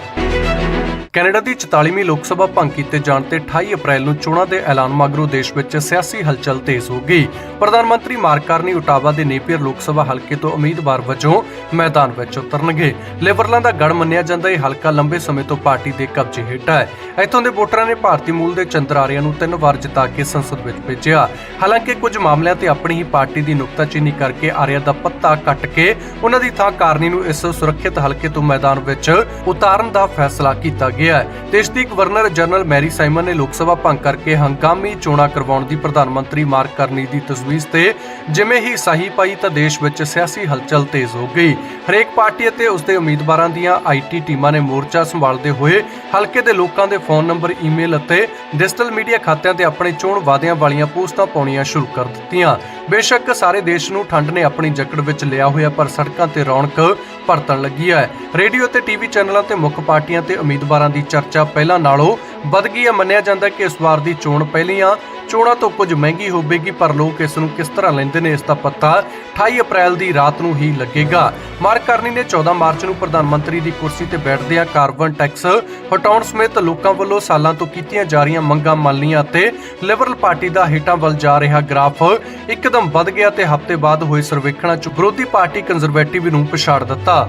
ਕੈਨੇਡਾ ਦੀ 44ਵੀਂ ਲੋਕ ਸਭਾ ਭੰਗ ਕੀਤੇ ਜਾਣ ਤੇ 28 ਅਪ੍ਰੈਲ ਨੂੰ ਚੋਣਾਂ ਦੇ ਐਲਾਨ ਮਗਰੋਂ ਦੇਸ਼ ਵਿੱਚ ਸਿਆਸੀ ਹਲਚਲ ਤੇਜ਼ ਹੋ ਗਈ। ਪ੍ਰਧਾਨ ਮੰਤਰੀ ਮਾਰਕ ਕਾਰਨੀ ਉਟਾਵਾ ਦੇ ਨੇਪੀਅਰ ਲੋਕ ਸਭਾ ਹਲਕੇ ਤੋਂ ਉਮੀਦਵਾਰ ਵਜੋਂ ਮੈਦਾਨ ਵਿੱਚ ਉਤਰਨਗੇ। ਲਿਬਰਲਾਂ ਦਾ ਗੜ ਮੰਨਿਆ ਜਾਂਦਾ ਇਹ ਹਲਕਾ ਲੰਬੇ ਸਮੇਂ ਤੋਂ ਪਾਰਟੀ ਦੇ ਕਬਜ਼ੇ ਹੇਠ ਹੈ। ਇੱਥੋਂ ਦੇ ਵੋਟਰਾਂ ਨੇ ਭਾਰਤੀ ਮੂਲ ਦੇ ਚੰਦਰਾਰੀਆਂ ਨੂੰ ਤਿੰਨ ਵਾਰ ਜਿਤਾ ਕੇ ਸੰਸਦ ਵਿੱਚ ਭੇਜਿਆ। ਹਾਲਾਂਕਿ ਕੁਝ ਮਾਮਲਿਆਂ ਤੇ ਆਪਣੀ ਹੀ ਪਾਰਟੀ ਦੀ ਨੁਕਤਾਚੀਨੀ ਕਰਕੇ ਆਰਿਆ ਦਾ ਪੱਤਾ ਕੱਟ ਕੇ ਉਹਨਾਂ ਦੀ ਥਾਂ ਕਾਰਨੀ ਨੂੰ ਇਸ ਸੁਰੱਖਿਅਤ ਹਲਕੇ ਤੋਂ ਮੈਦਾਨ ਵਿੱਚ ਉਤਾਰਨ ਦਾ ਫੈਸਲਾ ਕੀਤਾ ਗਿਆ ਹੈ। ਦੇਸ਼ ਦੀ ਗਵਰਨਰ ਜਨਰਲ ਮੈਰੀ ਸਾਈਮਨ ਨੇ ਲੋਕ ਸਭਾ ਭੰਗ ਕਰਕੇ ਹੰਗਾਮੀ ਚੋਣਾਂ ਕਰਵਾਉਣ ਦੀ ਪ੍ਰਧਾਨ ਮੰਤਰੀ ਮਾਰਕ ਕਰਨੀ ਦੀ ਤਜਵੀਜ਼ ਤੇ ਜਿਵੇਂ ਹੀ ਸਹੀ ਪਾਈ ਤਾਂ ਦੇਸ਼ ਵਿੱਚ ਸਿਆਸੀ ਹਲਚਲ ਤੇਜ਼ ਹੋ ਗਈ। ਹਰੇਕ ਪਾਰਟੀ ਅਤੇ ਉਸ ਦੇ ਉਮੀਦਵਾਰਾਂ ਦੀਆਂ ਆਈਟੀ ਟੀਮਾਂ ਨੇ ਮੋਰਚਾ ਸੰਭਾਲਦੇ ਹੋਏ ਹਲਕੇ ਦੇ ਲੋਕਾਂ ਦੇ ਫੋਨ ਨੰਬਰ, ਈਮੇਲ ਅਤੇ ਡਿਜੀਟਲ ਮੀਡੀਆ ਖਾਤਿਆਂ ਤੇ ਆਪਣੇ ਚੋਣ ਵਾਅਦਿਆਂ ਵਾਲੀਆਂ ਪੋਸਟਾਂ ਪਾਉਣੀਆਂ ਸ਼ੁਰੂ ਕਰ ਦਿੱਤੀਆਂ। ਬੇਸ਼ੱਕ ਸਾਰੇ ਦੇਸ਼ ਨੂੰ ਠੰਡ ਨੇ ਆਪਣੀ ਜਕੜ ਵਿੱਚ ਲਿਆ ਹੋਇਆ ਪਰ ਸੜਕਾਂ ਤੇ ਰੌਣਕ ਪਰਤਣ ਲੱਗੀ ਹੈ। ਰੇਡੀਓ ਤੇ ਟੀਵੀ ਚੈਨਲਾਂ ਤੇ ਮੁੱਖ ਪਾਰਟੀਆਂ ਤੇ ਉਮੀਦਵਾਰਾਂ ਦੀ ਚਰਚਾ ਪਹਿਲਾਂ ਨਾਲੋਂ ਵੱਧ ਗਈ ਹੈ। ਮੰਨਿਆ ਜਾਂਦਾ ਕਿ ਇਸ ਵਾਰ ਦੀ ਚੋਣ ਪਹਿਲੀਆਂ ਚੋਣਾਂ ਤੋਂ ਕੁਝ ਮਹਿੰਗੀ ਹੋਵੇਗੀ, ਪਰ ਲੋਕ ਇਸ ਨੂੰ ਕਿਸ ਤਰ੍ਹਾਂ ਲੈਂਦੇ ਨੇ ਇਸ ਦਾ ਪਤਾ 28 ਅਪ੍ਰੈਲ ਦੀ ਰਾਤ ਨੂੰ ਹੀ ਲੱਗੇਗਾ। ਮਾਰਕ ਕਰਨੀ ਨੇ 14 ਮਾਰਚ ਨੂੰ ਪ੍ਰਧਾਨ ਮੰਤਰੀ ਦੀ ਕੁਰਸੀ ਤੇ ਬੈਠਦਿਆਂ ਕਾਰਬਨ ਟੈਕਸ ਹਟਾਉਣ ਸਮੇਤ ਲੋਕਾਂ ਵੱਲੋਂ ਸਾਲਾਂ ਤੋਂ ਕੀਤੀਆਂ ਜਾ ਰਹੀਆਂ ਮੰਗਾਂ ਮੰਨ ਅਤੇ ਲਿਬਰਲ ਪਾਰਟੀ ਦਾ ਹੇਠਾਂ ਵੱਲ ਜਾ ਰਿਹਾ ਗ੍ਰਾਫ ਇੱਕਦਮ ਵੱਧ ਗਿਆ ਤੇ ਹਫ਼ਤੇ ਬਾਅਦ ਹੋਏ ਸਰਵੇਖਣਾਂ 'ਚ ਵਿਰੋਧੀ ਪਾਰਟੀ ਕੰਜ਼ਰਵੇਟਿਵ ਨੂੰ ਪਛਾੜ ਦਿੱਤਾ।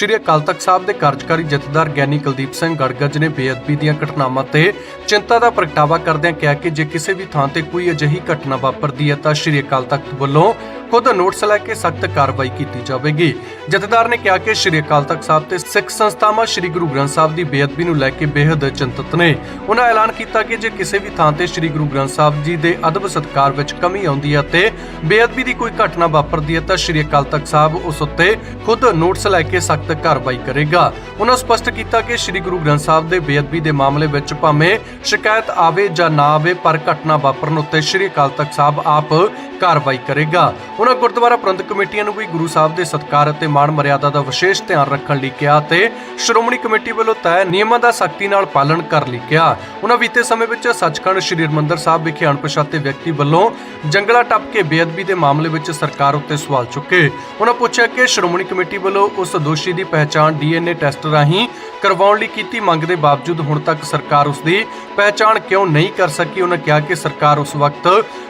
ਸ਼੍ਰੀ ਅਕਾਲ ਤਖਤ ਸਾਹਿਬ ਦੇ ਕਾਰਜਕਾਰੀ ਜਥੇਦਾਰ ਗਿਆਨੀ ਕੁਲਦੀਪ ਸਿੰਘ ਗੜਗੱਜ ਨੇ ਬੇਅਦਬੀ ਦੀਆਂ ਘਟਨਾਵਾਂ ਤੇ ਚਿੰਤਾ ਦਾ ਪ੍ਰਗਟਾਵਾ ਕਰਦਿਆਂ ਕਿਹਾ ਕਿ ਜੇ ਕਿਸੇ ਵੀ ਥਾਂ ਤੇ ਕੋਈ ਅਜਿਹੀ ਘਟਨਾ ਵਾਪਰਦੀ ਹੈ ਤਾਂ ਸ਼੍ਰੀ ਅਕਾਲ ਤਖਤ ਵੱਲੋਂ ਖੁਦ ਨੋਟਿਸ ਲੈ ਕੇ ਸਖਤ ਕਾਰਵਾਈ ਕੀਤੀ ਜਾਵੇਗੀ। ਜਥੇਦਾਰ ਨੇ ਕਿਹਾ ਕਿ ਸ਼੍ਰੀ ਅਕਾਲ ਤਖਤ ਸਾਹਿਬ ਤੇ ਸਿੱਖ ਸੰਸਥਾਵਾਂ ਸ਼੍ਰੀ ਗੁਰੂ ਗ੍ਰੰਥ ਸਾਹਿਬ ਦੀ ਬੇਅਦਬੀ ਨੂੰ ਲੈ ਕੇ ਬੇहद ਚਿੰਤਤ ਨੇ। ਉਹਨਾਂ ਐਲਾਨ ਕੀਤਾ ਕਿ ਜੇ ਕਿਸੇ ਵੀ ਥਾਂ ਤੇ ਸ਼੍ਰੀ ਗੁਰੂ ਗ੍ਰੰਥ ਸਾਹਿਬ ਜੀ ਦੇ ਅਦਬ ਸਤਕਾਰ ਵਿੱਚ ਕਮੀ ਆਉਂਦੀ ਹੈ ਤੇ ਬੇਅਦਬੀ ਦੀ ਕੋਈ ਘਟਨਾ ਵਾਪਰਦੀ ਹੈ ਤਾਂ ਸ਼੍ਰੀ ਅਕਾਲ ਤਖਤ ਸਾਹਿਬ ਉਸ ਉੱਤੇ ਖੁਦ ਨੋਟਿਸ ਲੈ ਕੇ ਸਖਤ ਕਾਰਵਾਈ ਕਰੇਗਾ। ਉਹਨਾਂ ਸਪਸ਼ਟ ਕੀਤਾ ਕਿ ਸ਼੍ਰੀ ਗੁਰੂ ਗ੍ਰੰਥ ਸਾਹਿਬ ਦੇ ਬੇਅਦਬੀ ਦੇ ਮਾਮਲੇ ਵਿੱਚ ਭਾਵੇਂ ਸ਼ਿਕਾਇਤ ਆਵੇ ਜਾਂ ਨਾ ਆਵੇ, ਪਰ ਘਟਨਾ ਵਾਪਰਨ ਉੱਤੇ ਸ਼੍ਰੀ ਅਕਾਲ ਤਖਤ ਸਾਹਿਬ ਆਪ ਕਾਰਵਾਈ ਕਰੇਗਾ। ਉਹਨਾਂ ਗੁਰਦੁਆਰਾ ਪ੍ਰਬੰਧਕ ਕਮੇਟੀਆਂ ਨੂੰ ਵੀ ਗੁਰੂ ਸਾਹਿਬ ਦੇ ਸਤਕਾਰ ਅਤੇ ਮਾਣ ਮਰਿਆਦਾ ਦਾ ਵਿਸ਼ੇਸ਼ ਧਿਆਨ ਰੱਖਣ ਲਈ ਕਿਹਾ ਤੇ ਸ਼੍ਰੋਮਣੀ ਕਮੇਟੀ ਵੱਲੋਂ ਤੈਅ ਨਿਯਮਾਂ ਦਾ ਸਖਤੀ ਨਾਲ ਪਾਲਣ ਕਰਨ ਲਈ ਕਿਹਾ। ਉਹਨਾਂ ਬੀਤੇ ਸਮੇਂ ਵਿੱਚ ਸੱਚਖੰਡ ਸ੍ਰੀ ਹਰਿਮੰਦਰ ਸਾਹਿਬ ਵਿਖੇ ਅਣਪਛਾਤੇ ਵਿਅਕਤੀ ਵੱਲੋਂ ਜੰਗਲਾ ਟੱਪ ਕੇ ਬੇਅਦਬੀ ਦੇ ਮਾਮਲੇ ਵਿੱਚ ਸਰਕਾਰ ਉੱਤੇ ਸਵਾਲ ਚੁੱਕੇ। ਉਹਨਾਂ ਪੁੱਛਿਆ ਕਿ ਸ਼੍ਰੋਮਣੀ ਕਮੇਟੀ ਵੱਲੋਂ ਉਸ ਦੋਸ਼ੀ ਦੀ ਪਹਿਚਾਣ ਡੀਐਨਏ ਟੈਸਟ ਰਾਹੀਂ ਕਰਵਾਉਣ ਲਈ ਕੀਤੀ ਮੰਗ ਦੇ ਬਾਵਜੂਦ ਹੁਣ ਤੱਕ ਸਰਕਾਰ ਉਸ ਦੀ ਪਹਿਚਾਣ ਕਿਉਂ ਨਹੀਂ ਕਰ ਸਕੀ? ਉਹਨਾਂ ਕਿਹਾ ਕਿ ਸਰਕਾਰ ਉਸ ਵਕਤ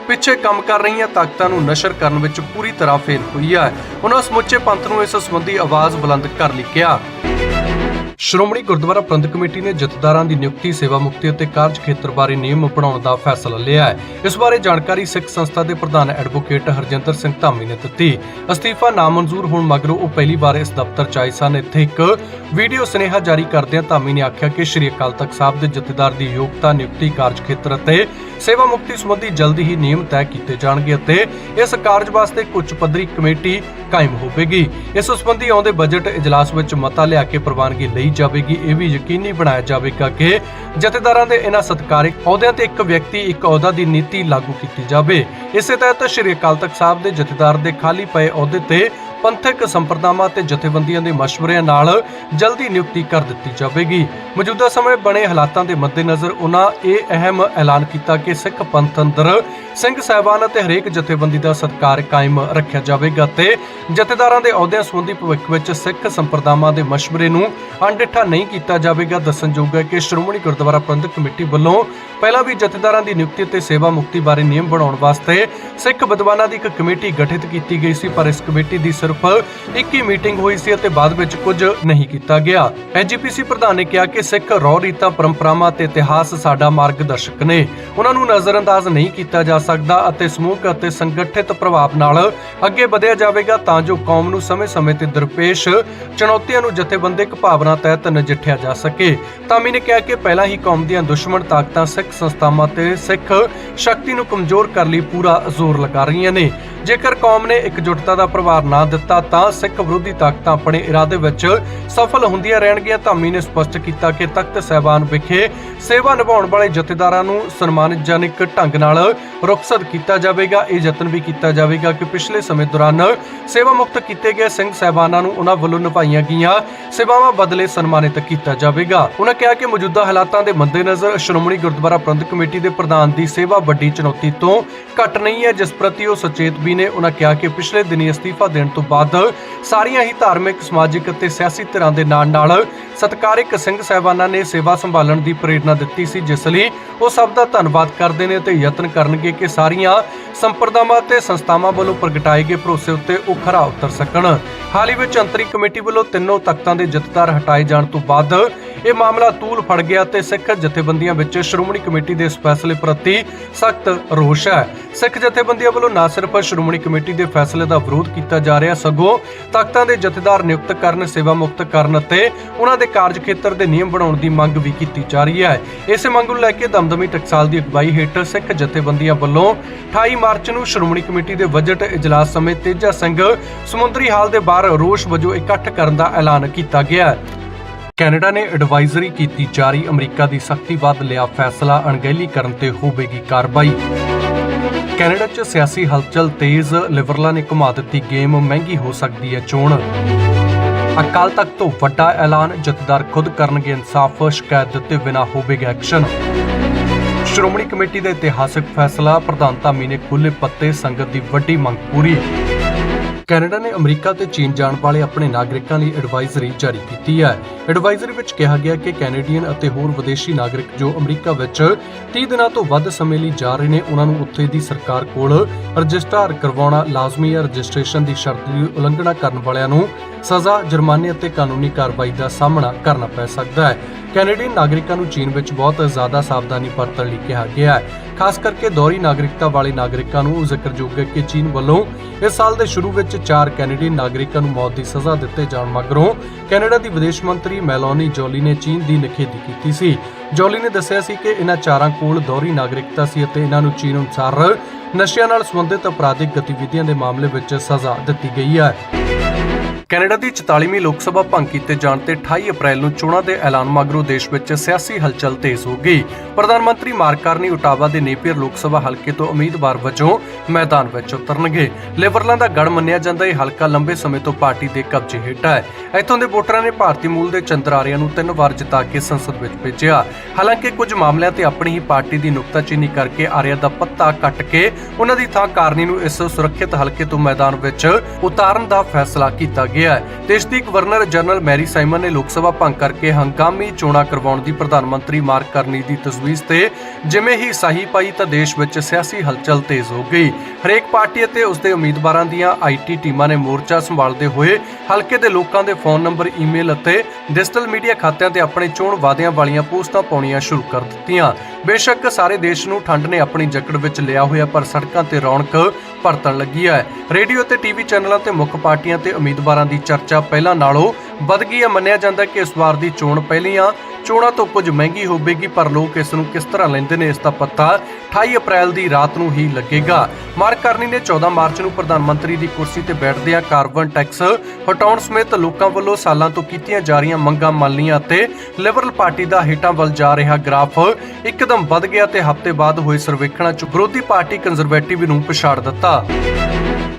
ਪਿੱਛੇ ਕੰਮ ਕਰ ਰਹੀਆਂ ਤਾਕਤਾਂ ਨੂੰ ਨਸ਼ਰ ਕਰਨ ਵਿੱਚ ਪੂਰੀ ਤਰ੍ਹਾਂ ਫੇਲ ਹੋਈ ਹੈ। ਉਹਨਾਂ ਸਮੁੱਚੇ ਪੰਥ ਨੂੰ ਇਸ ਸੰਬੰਧੀ ਆਵਾਜ਼ ਬੁਲੰਦ ਕਰ ਲਈ ਕਿਹਾ ਸ਼੍ਰੋਮਣੀ ਗੁਰਦੁਆਰਾ ਪ੍ਰਬੰਧਕ ਕਮੇਟੀ ਨੇ ਜਥੇਦਾਰਾਂ ਦੀ ਨਿਯੁਕਤੀ, ਸੇਵਾ ਮੁਕਤੀ ਅਤੇ ਕਾਰਜ ਖੇਤਰ ਬਾਰੇ ਨਿਯਮ ਬਣਾਉਣ ਦਾ ਫੈਸਲਾ ਲਿਆ ਹੈ। ਇਸ ਬਾਰੇ ਜਾਣਕਾਰੀ ਸਿੱਖ ਸੰਸਥਾ ਦੇ ਪ੍ਰਧਾਨ ਐਡਵੋਕੇਟ ਹਰਜਿੰਦਰ ਸਿੰਘ ਧਾਮੀ ਨੇ ਦਿੱਤੀ। ਅਸਤੀਫਾ ਨਾਮਨਜ਼ੂਰ ਹੋਣ ਮਗਰੋਂ ਉਹ ਪਹਿਲੀ ਵਾਰ ਇਸ ਦਫ਼ਤਰ 'ਚ ਆਏ ਸਨ। ਇੱਥੇ ਇੱਕ ਵੀਡੀਓ ਸੁਨੇਹਾ ਜਾਰੀ ਕਰਦਿਆਂ ਧਾਮੀ ਨੇ ਆਖਿਆ ਕਿ ਸ਼੍ਰੀ ਅਕਾਲ ਤਖਤ ਸਾਹਿਬ ਦੇ ਜਥੇਦਾਰ ਦੀ ਯੋਗਤਾ, ਨਿਯੁਕਤੀ, ਕਾਰਜ ਖੇਤਰ ਅਤੇ ਸੇਵਾ ਮੁਕਤੀ ਸੰਬੰਧੀ ਜਲਦੀ ਹੀ ਨਿਯਮ ਤੈਅ ਕੀਤੇ ਜਾਣਗੇ ਅਤੇ ਇਸ ਕਾਰਜ ਵਾਸਤੇ ਇੱਕ ਉੱਚ ਪੱਧਰੀ ਕਮੇਟੀ ਕਾਇਮ ਹੋਵੇਗੀ। ਇਸ ਸੰਬੰਧੀ ਆਉਂਦੇ ਬਜਟ ਇਜਲਾਸ ਵਿੱਚ ਮਤਾ ਲਿਆ ਕੇ ਪ੍ਰਵਾਨਗੀ ਲਈ ਜਾਵੇਗੀ। ਇਹ ਵੀ ਯਕੀਨੀ ਬਣਾਇਆ ਜਾਵੇਗਾ ਕਿ ਜਥੇਦਾਰਾਂ ਦੇ ਇਹਨਾਂ ਸਤਕਾਰਿਕ ਅਹੁਦਿਆਂ ਤੇ ਇੱਕ ਵਿਅਕਤੀ, ਇੱਕ ਅਹੁਦਾ ਦੀ ਨੀਤੀ ਲਾਗੂ ਕੀਤੀ ਜਾਵੇ। ਇਸੇ ਤਹਿਤ ਸ਼੍ਰੀ ਅਕਾਲ ਤਖਤ ਸਾਹਿਬ ਦੇ ਜਥੇਦਾਰ ਦੇ ਖਾਲੀ ਪਏ ਅਹੁਦੇ ਤੇ ਪੰਥਕ ਸੰਪਰਦਾਵਾਂ ਤੇ ਜਥੇਬੰਦੀਆਂ ਦੇ ਮਸ਼ਵਰਿਆਂ ਨਾਲ ਜਲਦੀ ਨਿਯੁਕਤੀ ਕਰ ਦਿੱਤੀ ਜਾਵੇਗੀ। ਮੌਜੂਦਾ ਸਮੇਂ ਬਣੇ ਹਾਲਾਤਾਂ ਦੇ ਮੱਦੇਨਜ਼ਰ ਉਹਨਾਂ ਇਹ ਅਹਿਮ ਐਲਾਨ ਕੀਤਾ ਕਿ ਸਿੱਖ ਪੰਥ ਅੰਦਰ ਸਿੰਘ ਸਾਹਿਬਾਨ ਅਤੇ ਹਰੇਕ ਜਥੇਬੰਦੀ ਦਾ ਸਤਕਾਰ ਕਾਇਮ ਰੱਖਿਆ ਜਾਵੇਗਾ ਤੇ ਜਥੇਦਾਰਾਂ ਦੇ ਅਹੁਦਿਆਂ ਸੰਬੰਧੀ ਭਵਿੱਖ ਵਿੱਚ ਸਿੱਖ ਸੰਪਰਦਾਵਾਂ ਦੇ ਮਸ਼ਵਰੇ ਨੂੰ ਅਣਡਿੱਠਾ ਨਹੀਂ ਕੀਤਾ ਜਾਵੇਗਾ। ਦੱਸਣਯੋਗ ਹੈ ਕਿ ਸ਼੍ਰੋਮਣੀ ਗੁਰਦੁਆਰਾ ਪ੍ਰਬੰਧਕ ਕਮੇਟੀ ਵੱਲੋਂ ਪਹਿਲਾਂ ਵੀ ਜਥੇਦਾਰਾਂ ਦੀ ਨਿਯੁਕਤੀ ਤੇ ਸੇਵਾ ਮੁਕਤੀ ਬਾਰੇ ਨਿਯਮ ਬਣਾਉਣ ਵਾਸਤੇ ਸਿੱਖ ਵਿਦਵਾਨਾਂ ਦੀ ਇੱਕ ਕਮੇਟੀ ਗਠਿਤ ਕੀਤੀ ਗਈ ਸੀ, ਪਰ ਇਸ ਕਮੇਟੀ ਦੀ ਸਿਰਫ ਇੱਕ ਹੀ ਮੀਟਿੰਗ ਹੋਈ ਸੀ ਅਤੇ ਬਾਅਦ ਵਿੱਚ ਕੁਝ ਨਹੀਂ ਕੀਤਾ ਗਿਆ। ਐਜੀਪੀਸੀ ਪ੍ਰਧਾਨ ਨੇ ਕਿਹਾ ਕਿ ਸਿੱਖ ਰੌ ਰੀਤਾਂ, ਪਰੰਪਰਾਵਾਂ ਤੇ ਇਤਿਹਾਸ ਸਾਡਾ ਮਾਰਗਦਰਸ਼ਕ ਨੇ। ਉਹਨਾਂ ਨੂੰ ਨਜ਼ਰਅੰਦਾਜ਼ ਨਹੀਂ ਕੀਤਾ ਜਾ ਸਕਦਾ ਅਤੇ ਸਮੂਹਕ ਅਤੇ ਸੰਗਠਿਤ ਪ੍ਰਭਾਵ ਨਾਲ ਅੱਗੇ ਵਧਿਆ ਜਾਵੇਗਾ ਤਾਂ ਜੋ ਕੌਮ ਨੂੰ ਸਮੇਂ-ਸਮੇਂ ਤੇ ਦਰਪੇਸ਼ ਚੁਣੌਤੀਆਂ ਨੂੰ ਜਥੇਬੰਦਿਕ ਭਾਵਨਾ ਤਹਿਤ ਨਜਿੱਠਿਆ ਜਾ ਸਕੇ। ਤਾਮੀ ਨੇ ਕਿਹਾ ਕਿ ਪਹਿਲਾਂ ਹੀ ਕੌਮ ਦੀਆਂ ਦੁਸ਼ਮਣ ਤਾਕਤਾਂ ਸਿੱਖ ਸੰਸਥਾਵਾਂ ਤੇ ਸਿੱਖ ਸ਼ਕਤੀ ਨੂੰ ਕਮਜ਼ੋਰ ਕਰਨ ਲਈ ਪੂਰਾ ਜ਼ੋਰ ਲਗਾ ਰਹੀਆਂ ਨੇ। ਜੇਕਰ ਕੌਮ ਨੇ ਇਕਜੁੱਟਤਾ ਦਾ ਪ੍ਰਭਾਵ ਨਾ ਦਿੱਤਾ, ਤਾਂ ਸਿੱਖ ਵਿਰੋਧੀ ਤਾਕਤਾਂ ਆਪਣੇ ਇਰਾਦੇ ਵਿੱਚ ਸਫਲ ਹੁੰਦੀਆਂ ਰਹਿਣਗੀਆਂ। ਧਾਮੀ ਨੇ ਸਪਸ਼ਟ ਕੀਤਾ ਕਿ ਤਖਤ ਸਹਿਬਾਨ ਵਿਖੇ ਸੇਵਾ ਨਿਭਾਉਣ ਵਾਲੇ ਜਥੇਦਾਰਾਂ ਨੂੰ ਸਨਮਾਨਜਨਕ ਢੰਗ ਨਾਲ ਰੁਖਸਤ ਕੀਤਾ ਜਾਵੇਗਾ। ਇਹ ਯਤਨ ਵੀ ਕੀਤਾ ਜਾਵੇਗਾ ਕਿ ਪਿਛਲੇ ਸਮੇਂ ਦੌਰਾਨ ਸੇਵਾ ਮੁਕਤ ਕੀਤੇ ਗਏ ਸਿੰਘ ਸਹਿਬਾਨਾਂ ਨੂੰ ਉਹਨਾਂ ਵੱਲੋਂ ਨਿਭਾਈਆਂ ਗਈਆਂ ਸੇਵਾਵਾਂ ਬਦਲੇ ਸਨਮਾਨਿਤ ਕੀਤਾ ਜਾਵੇਗਾ। ਉਹਨਾਂ ਕਿਹਾ ਕਿ ਮੌਜੂਦਾ ਹਾਲਾਤਾਂ ਦੇ ਮੱਦੇਨਜ਼ਰ ਸ਼੍ਰੋਮਣੀ ਗੁਰਦੁਆਰਾ ਪ੍ਰਬੰਧਕ ਕਮੇਟੀ ਦੇ ਪ੍ਰਧਾਨ ਦੀ ਸੇਵਾ ਵੱਡੀ ਚੁਣੌਤੀ ਤੋਂ ਘੱਟ ਨਹੀਂ ਹੈ, ਜਿਸ ਪ੍ਰਤੀ ਉਹ ਸੁਚੇਤ ਵੀ ਬੇਅਦਬੀ ਨੇ, ਉਹਨਾਂ ਕਿਹਾ ਕਿ ਪਿਛਲੇ ਦਿਨੀ ਅਸਤੀਫਾ ਦੇਣ ਤੋਂ ਬਾਅਦ ਸਾਰੀਆਂ ਹੀ ਧਾਰਮਿਕ, ਸਮਾਜਿਕ ਅਤੇ ਸਿਆਸੀ ਧਿਰਾਂ ਦੇ ਨਾਲ ਨਾਲ ਸਤਕਾਰਿਕ ਸਿੰਘ ਸਾਹਿਬਾਨਾਂ ਨੇ ਸੇਵਾ ਸੰਭਾਲਣ ਦੀ ਪ੍ਰੇਰਣਾ ਦਿੱਤੀ ਸੀ, ਜਿਸ ਲਈ ਉਹ ਸਭ ਦਾ ਧੰਨਵਾਦ ਕਰਦੇ ਨੇ ਤੇ ਯਤਨ ਕਰਨਗੇ ਕਿ ਸਾਰੀਆਂ ਸੰਪਰਦਾਵਾਂ ਤੇ ਸੰਸਥਾਵਾਂ ਵੱਲੋਂ ਪ੍ਰਗਟਾਏ ਗਏ ਭਰੋਸੇ ਉੱਤੇ ਉਹ ਖਰਾ ਉਤਰ ਸਕਣ। ਹਾਲ ਹੀ ਵਿੱਚ ਅੰਤਰੀ ਕਮੇਟੀ ਵੱਲੋਂ ਤਿੰਨੋਂ ਤਖਤਾਂ ਦੇ ਜਥੇਦਾਰ ਹਟਾਏ ਜਾਣ ਤੋਂ ਬਾਅਦ ਇਹ ਮਾਮਲਾ ਤੂਲ ਫੜ ਗਿਆ ਤੇ ਸਿੱਖ ਜਥੇਬੰਦੀਆਂ ਵਿੱਚ ਸ਼੍ਰੋਮਣੀ ਕਮੇਟੀ ਦੇ ਇਸ ਫੈਸਲੇ ਪ੍ਰਤੀ ਸਖਤ ਰੋਸ਼ ਹੈ। ਸਿੱਖ ਜਥੇਬੰਦੀਆਂ ਵੱਲੋਂ ਨਾ ਸਿਰਫ ਸ਼੍ਰੋਮਣੀ ਕਮੇਟੀ ਦੇ ਫੈਸਲੇ ਦਾ ਵਿਰੋਧ ਕੀਤਾ ਜਾ ਰਿਹਾ, ਸਗੋਂ ਤਖਤਾਂ ਦੇ ਜਥੇਦਾਰ ਨਿਯੁਕਤ ਕਰਨ, ਸੇਵਾ ਮੁਕਤ ਕਰਨ ਅਤੇ ਉਹਨਾਂ ਦੇ ਕਾਰਜ ਖੇਤਰ ਦੇ ਨਿਯਮ ਬਣਾਉਣ ਦੀ ਮੰਗ ਵੀ ਕੀਤੀ ਜਾ ਰਹੀ ਹੈ। ਇਸੇ ਮੰਗ ਨੂੰ ਲੈ ਕੇ ਦਮਦਮੀ ਟਕਸਾਲ ਦੀ ਅਗਵਾਈ ਹੇਠ ਸਿੱਖ ਜਥੇਬੰਦੀਆਂ ਵੱਲੋਂ 28 ਮਾਰਚ ਨੂੰ ਸ਼੍ਰੋਮਣੀ ਕਮੇਟੀ ਦੇ ਬਜਟ ਇਜਲਾਸ ਸਮੇਂ ਤੇਜਾ ਸਿੰਘ ਸਮੁੰਦਰੀ ਹਾਲ ਦੇ ਬਾਹਰ ਰੋਸ ਵਜੋਂ ਇਕੱਠ ਕਰਨ ਦਾ ਐਲਾਨ ਕੀਤਾ ਗਿਆ ਕੈਨੇਡਾ ਨੇ ਐਡਵਾਈਜ਼ਰੀ ਕੀਤੀ ਜਾਰੀ ਅਮਰੀਕਾ ਦੀ ਸਖਤੀ ਵੱਧ ਲਿਆ ਫੈਸਲਾ, ਅਣਗਹਿਲੀ ਕਰਨ ਤੇ ਹੋਵੇਗੀ ਕਾਰਵਾਈ। ਕੈਨੇਡਾ 'ਚ ਸਿਆਸੀ ਹਲਚਲ ਤੇਜ਼, ਲਿਬਰਲਾਂ ਨੇ ਘੁਮਾ ਦਿੱਤੀ ਗੇਮ, ਮਹਿੰਗੀ ਹੋ ਸਕਦੀ ਹੈ ਚੋਣ। ਅਕਾਲ ਤਖਤ ਤੋਂ ਵੱਡਾ ਐਲਾਨ ਜਥੇਦਾਰ ਖੁਦ ਕਰਨਗੇ ਇਨਸਾਫ, ਸ਼ਿਕਾਇਤ ਦਿੱਤੇ ਬਿਨਾ ਹੋਵੇਗਾ ਐਕਸ਼ਨ। ਸ਼੍ਰੋਮਣੀ ਕਮੇਟੀ ਦਾ ਇਤਿਹਾਸਕ ਫੈਸਲਾ ਪ੍ਰਧਾਨ ਧਾਮੀ ਨੇ ਖੁੱਲੇ ਪੱਤੇ, ਸੰਗਤ ਦੀ ਵੱਡੀ ਮੰਗ ਪੂਰੀ। ਕੈਨੇਡਾ ਨੇ ਅਮਰੀਕਾ ਤੇ ਚੀਨ ਜਾਣ ਵਾਲੇ ਆਪਣੇ ਨਾਗਰਿਕਾਂ ਲਈ ਐਡਵਾਈਜ਼ਰੀ ਜਾਰੀ ਕੀਤੀ ਹੈ। ਐਡਵਾਈਜ਼ਰੀ ਵਿੱਚ ਕਿਹਾ ਗਿਆ ਕਿ ਕੈਨੇਡੀਅਨ ਅਤੇ ਹੋਰ ਵਿਦੇਸ਼ੀ ਨਾਗਰਿਕ ਜੋ ਅਮਰੀਕਾ ਵਿੱਚ 30 ਦਿਨਾਂ ਤੋਂ ਵੱਧ ਸਮੇਂ ਲਈ ਜਾ ਰਹੇ ਨੇ, ਉਹਨਾਂ ਨੂੰ ਉੱਥੇ ਦੀ ਸਰਕਾਰ ਕੋਲ ਰਜਿਸਟਰ ਕਰਵਾਉਣਾ, ਲਾਜ਼ਮੀ ਹੈ। ਰਜਿਸਟ੍ਰੇਸ਼ਨ ਦੀ ਸ਼ਰਤ ਦੀ ਉਲੰਘਣਾ ਕਰਨ ਵਾਲਿਆਂ ਨੂੰ ਸਜ਼ਾ, ਜੁਰਮਾਨੇ ਅਤੇ ਕਾਨੂੰਨੀ ਕਾਰਵਾਈ ਦਾ ਸਾਹਮਣਾ ਕਰਨਾ ਪੈ ਸਕਦਾ ਹੈ। ਕੈਨੇਡੀਅਨ ਨਾਗਰਿਕਾਂ ਨੂੰ ਚੀਨ ਵਿੱਚ ਬਹੁਤ ਜ਼ਿਆਦਾ ਸਾਵਧਾਨੀ ਵਰਤਣ ਲਈ ਕਿਹਾ ਗਿਆ ਹੈ। ਖਾਸ ਕਰਕੇ ਦੋਹਰੀ ਨਾਗਰਿਕਤਾ ਵਾਲੇ ਨਾਗਰਿਕਾਂ ਨੂੰ ਜ਼ਿਕਰਯੋਗ ਹੈ ਕਿ ਚੀਨ ਵੱਲੋਂ ਇਸ ਸਾਲ ਦੇ ਸ਼ੁਰੂ ਵਿੱਚ ਚਾਰ ਕੈਨੇਡੀਅਨ ਨਾਗਰਿਕਾਂ ਨੂੰ ਮੌਤ ਦੀ ਸਜ਼ਾ ਦਿੱਤੇ ਜਾਣ ਮਗਰੋਂ ਕੈਨੇਡਾ ਦੀ ਵਿਦੇਸ਼ ਮੰਤਰੀ ਮੈਲੋਨੀ ਜੋਲੀ ਨੇ ਚੀਨ ਦੀ ਨਿਖੇਧੀ ਕੀਤੀ ਸੀ। ਜੋਲੀ ਨੇ ਦੱਸਿਆ ਸੀ ਕਿ ਇਹਨਾਂ ਚਾਰਾਂ ਕੋਲ ਦੋਹਰੀ ਨਾਗਰਿਕਤਾ ਸੀ ਅਤੇ ਇਹਨਾਂ ਨੂੰ ਚੀਨ ਅਨੁਸਾਰ ਨਸ਼ਿਆਂ ਨਾਲ ਸੰਬੰਧਿਤ ਅਪਰਾਧਿਕ ਗਤੀਵਿਧੀਆਂ ਦੇ ਮਾਮਲੇ ਵਿੱਚ ਸਜ਼ਾ ਦਿੱਤੀ ਗਈ ਹੈ। ਕੈਨੇਡਾ ਦੀ 44ਵੀਂ ਲੋਕ ਸਭਾ ਭੰਗ ਕੀਤੇ ਜਾਣ ਤੇ 28 ਅਪ੍ਰੈਲ ਨੂੰ ਚੋਣਾਂ ਦੇ ਐਲਾਨ ਮਗਰੋਂ ਦੇਸ਼ ਵਿੱਚ ਸਿਆਸੀ ਹਲਚਲ ਤੇਜ਼ ਹੋ ਗਈ। ਪ੍ਰਧਾਨ ਮੰਤਰੀ ਮਾਰਕ ਕਾਰਨੀ ਉਟਾਵਾ ਦੇ ਨੇਪੀਅਰ ਲੋਕ ਸਭਾ ਹਲਕੇ ਤੋਂ ਉਮੀਦਵਾਰ ਵਜੋਂ ਮੈਦਾਨ ਵਿੱਚ ਉਤਰਨਗੇ। ਲਿਬਰਲਾਂ ਦਾ ਗੜ ਮੰਨਿਆ ਜਾਂਦਾ, ਇਹ ਹਲਕਾ ਲੰਬੇ ਸਮੇਂ ਤੋਂ ਪਾਰਟੀ ਦੇ ਕਬਜ਼ੇ ਹੇਠ ਹੈ। ਇੱਥੋਂ ਦੇ ਵੋਟਰਾਂ ਨੇ ਭਾਰਤੀ ਮੂਲ ਦੇ ਚੰਦਰਾਰੀਆਂ ਨੂੰ ਤਿੰਨ ਵਾਰ ਜਿਤਾ ਕੇ ਸੰਸਦ ਵਿੱਚ ਭੇਜਿਆ। ਹਾਲਾਂਕਿ ਕੁਝ ਮਾਮਲਿਆਂ ਤੇ ਆਪਣੀ ਹੀ ਪਾਰਟੀ ਦੀ ਨੁਕਤਾਚੀਨੀ ਕਰਕੇ ਆਰਿਆ ਦਾ ਪੱਤਾ ਕੱਟ ਕੇ ਉਹਨਾਂ ਦੀ ਥਾਂ ਕਾਰਨੀ ਨੂੰ ਇਸ ਸੁਰੱਖਿਅਤ ਹਲਕੇ ਤੋਂ ਮੈਦਾਨ ਵਿੱਚ ਉਤਾਰਨ ਦਾ ਫੈਸਲਾ ਕੀਤਾ ਗਿਆ। ਹੈ। ਦੇਸ਼ ਦੀ ਗਵਰਨਰ ਜਨਰਲ ਮੈਰੀ ਸਾਈਮਨ ਨੇ ਲੋਕ ਸਭਾ ਭੰਗ ਕਰਕੇ ਹੰਗਾਮੀ ਚੋਣਾਂ ਕਰਵਾਉਣ ਦੀ ਪ੍ਰਧਾਨ ਮੰਤਰੀ ਮਾਰਕ ਕਰਨੀ ਦੀ ਤਜਵੀਜ਼ ਤੇ ਜਿਵੇਂ ਹੀ ਸਹੀ ਪਾਈ ਤਾਂ ਦੇਸ਼ ਵਿੱਚ ਸਿਆਸੀ ਹਲਚਲ ਤੇਜ਼ ਹੋ ਗਈ। ਹਰੇਕ ਪਾਰਟੀ ਅਤੇ ਉਸ ਦੇ ਉਮੀਦਵਾਰਾਂ ਦੀਆਂ ਆਈਟੀ ਟੀਮਾਂ ਨੇ ਮੋਰਚਾ ਸੰਭਾਲਦੇ ਹੋਏ ਹਲਕੇ ਦੇ ਲੋਕਾਂ ਦੇ ਫੋਨ ਨੰਬਰ, ਈਮੇਲ ਅਤੇ ਡਿਜੀਟਲ ਮੀਡੀਆ ਖਾਤਿਆਂ ਤੇ ਆਪਣੇ ਚੋਣ ਵਾਅਦਿਆਂ ਵਾਲੀਆਂ ਪੋਸਟਾਂ ਪਾਉਣੀਆਂ ਸ਼ੁਰੂ ਕਰ ਦਿੱਤੀਆਂ। ਬੇਸ਼ੱਕ ਸਾਰੇ ਦੇਸ਼ ਨੂੰ ਠੰਡ ਨੇ ਆਪਣੀ ਜਕੜ ਵਿੱਚ ਲਿਆ ਹੋਇਆ ਪਰ ਸੜਕਾਂ ਤੇ ਰੌਣਕ ਪਰਤਣ ਲੱਗੀ ਹੈ। ਰੇਡੀਓ ਤੇ ਟੀਵੀ ਚੈਨਲਾਂ ਤੇ ਮੁੱਖ ਪਾਰਟੀਆਂ ਤੇ ਉਮੀਦਵਾਰਾਂ ਦੀ ਚਰਚਾ ਪਹਿਲਾਂ ਨਾਲੋਂ ਵੱਧ ਗਈ ਹੈ। ਮੰਨਿਆ ਜਾਂਦਾ ਕਿ ਇਸ ਵਾਰ ਦੀ ਚੋਣ ਪਹਿਲੀਆਂ ਚੋਣਾਂ ਤੋਂ ਕੁਝ ਮਹਿੰਗੀ ਹੋਵੇਗੀ, ਪਰ ਲੋਕ ਇਸ ਨੂੰ ਕਿਸ ਤਰ੍ਹਾਂ ਲੈਂਦੇ ਨੇ, ਇਸ ਦਾ ਪਤਾ 28 ਅਪ੍ਰੈਲ ਦੀ ਰਾਤ ਨੂੰ ਹੀ ਲੱਗੇਗਾ। ਮਾਰਕ ਕਰਨੀ ਨੇ 14 ਮਾਰਚ ਨੂੰ ਪ੍ਰਧਾਨ ਮੰਤਰੀ ਦੀ ਕੁਰਸੀ ਤੇ ਬੈਠਦਿਆਂ ਕਾਰਬਨ ਟੈਕਸ ਹਟਾਉਣ ਸਮੇਤ ਲੋਕਾਂ ਵੱਲੋਂ ਸਾਲਾਂ ਤੋਂ ਕੀਤੀਆਂ ਜਾ ਰਹੀਆਂ ਮੰਗਾਂ ਮੰਨ ਲਈਆਂ ਅਤੇ ਲਿਬਰਲ ਪਾਰਟੀ ਦਾ ਹੇਠਾਂ ਵੱਲ ਜਾ ਰਿਹਾ ਗ੍ਰਾਫ ਇੱਕਦਮ ਵੱਧ ਗਿਆ ਤੇ ਹਫ਼ਤੇ ਬਾਅਦ ਹੋਏ ਸਰਵੇਖਣਾਂ 'ਚ ਵਿਰੋਧੀ ਪਾਰਟੀ ਕੰਜ਼ਰਵੇਟਿਵ ਨੂੰ ਪਛਾੜ ਦਿੱਤਾ।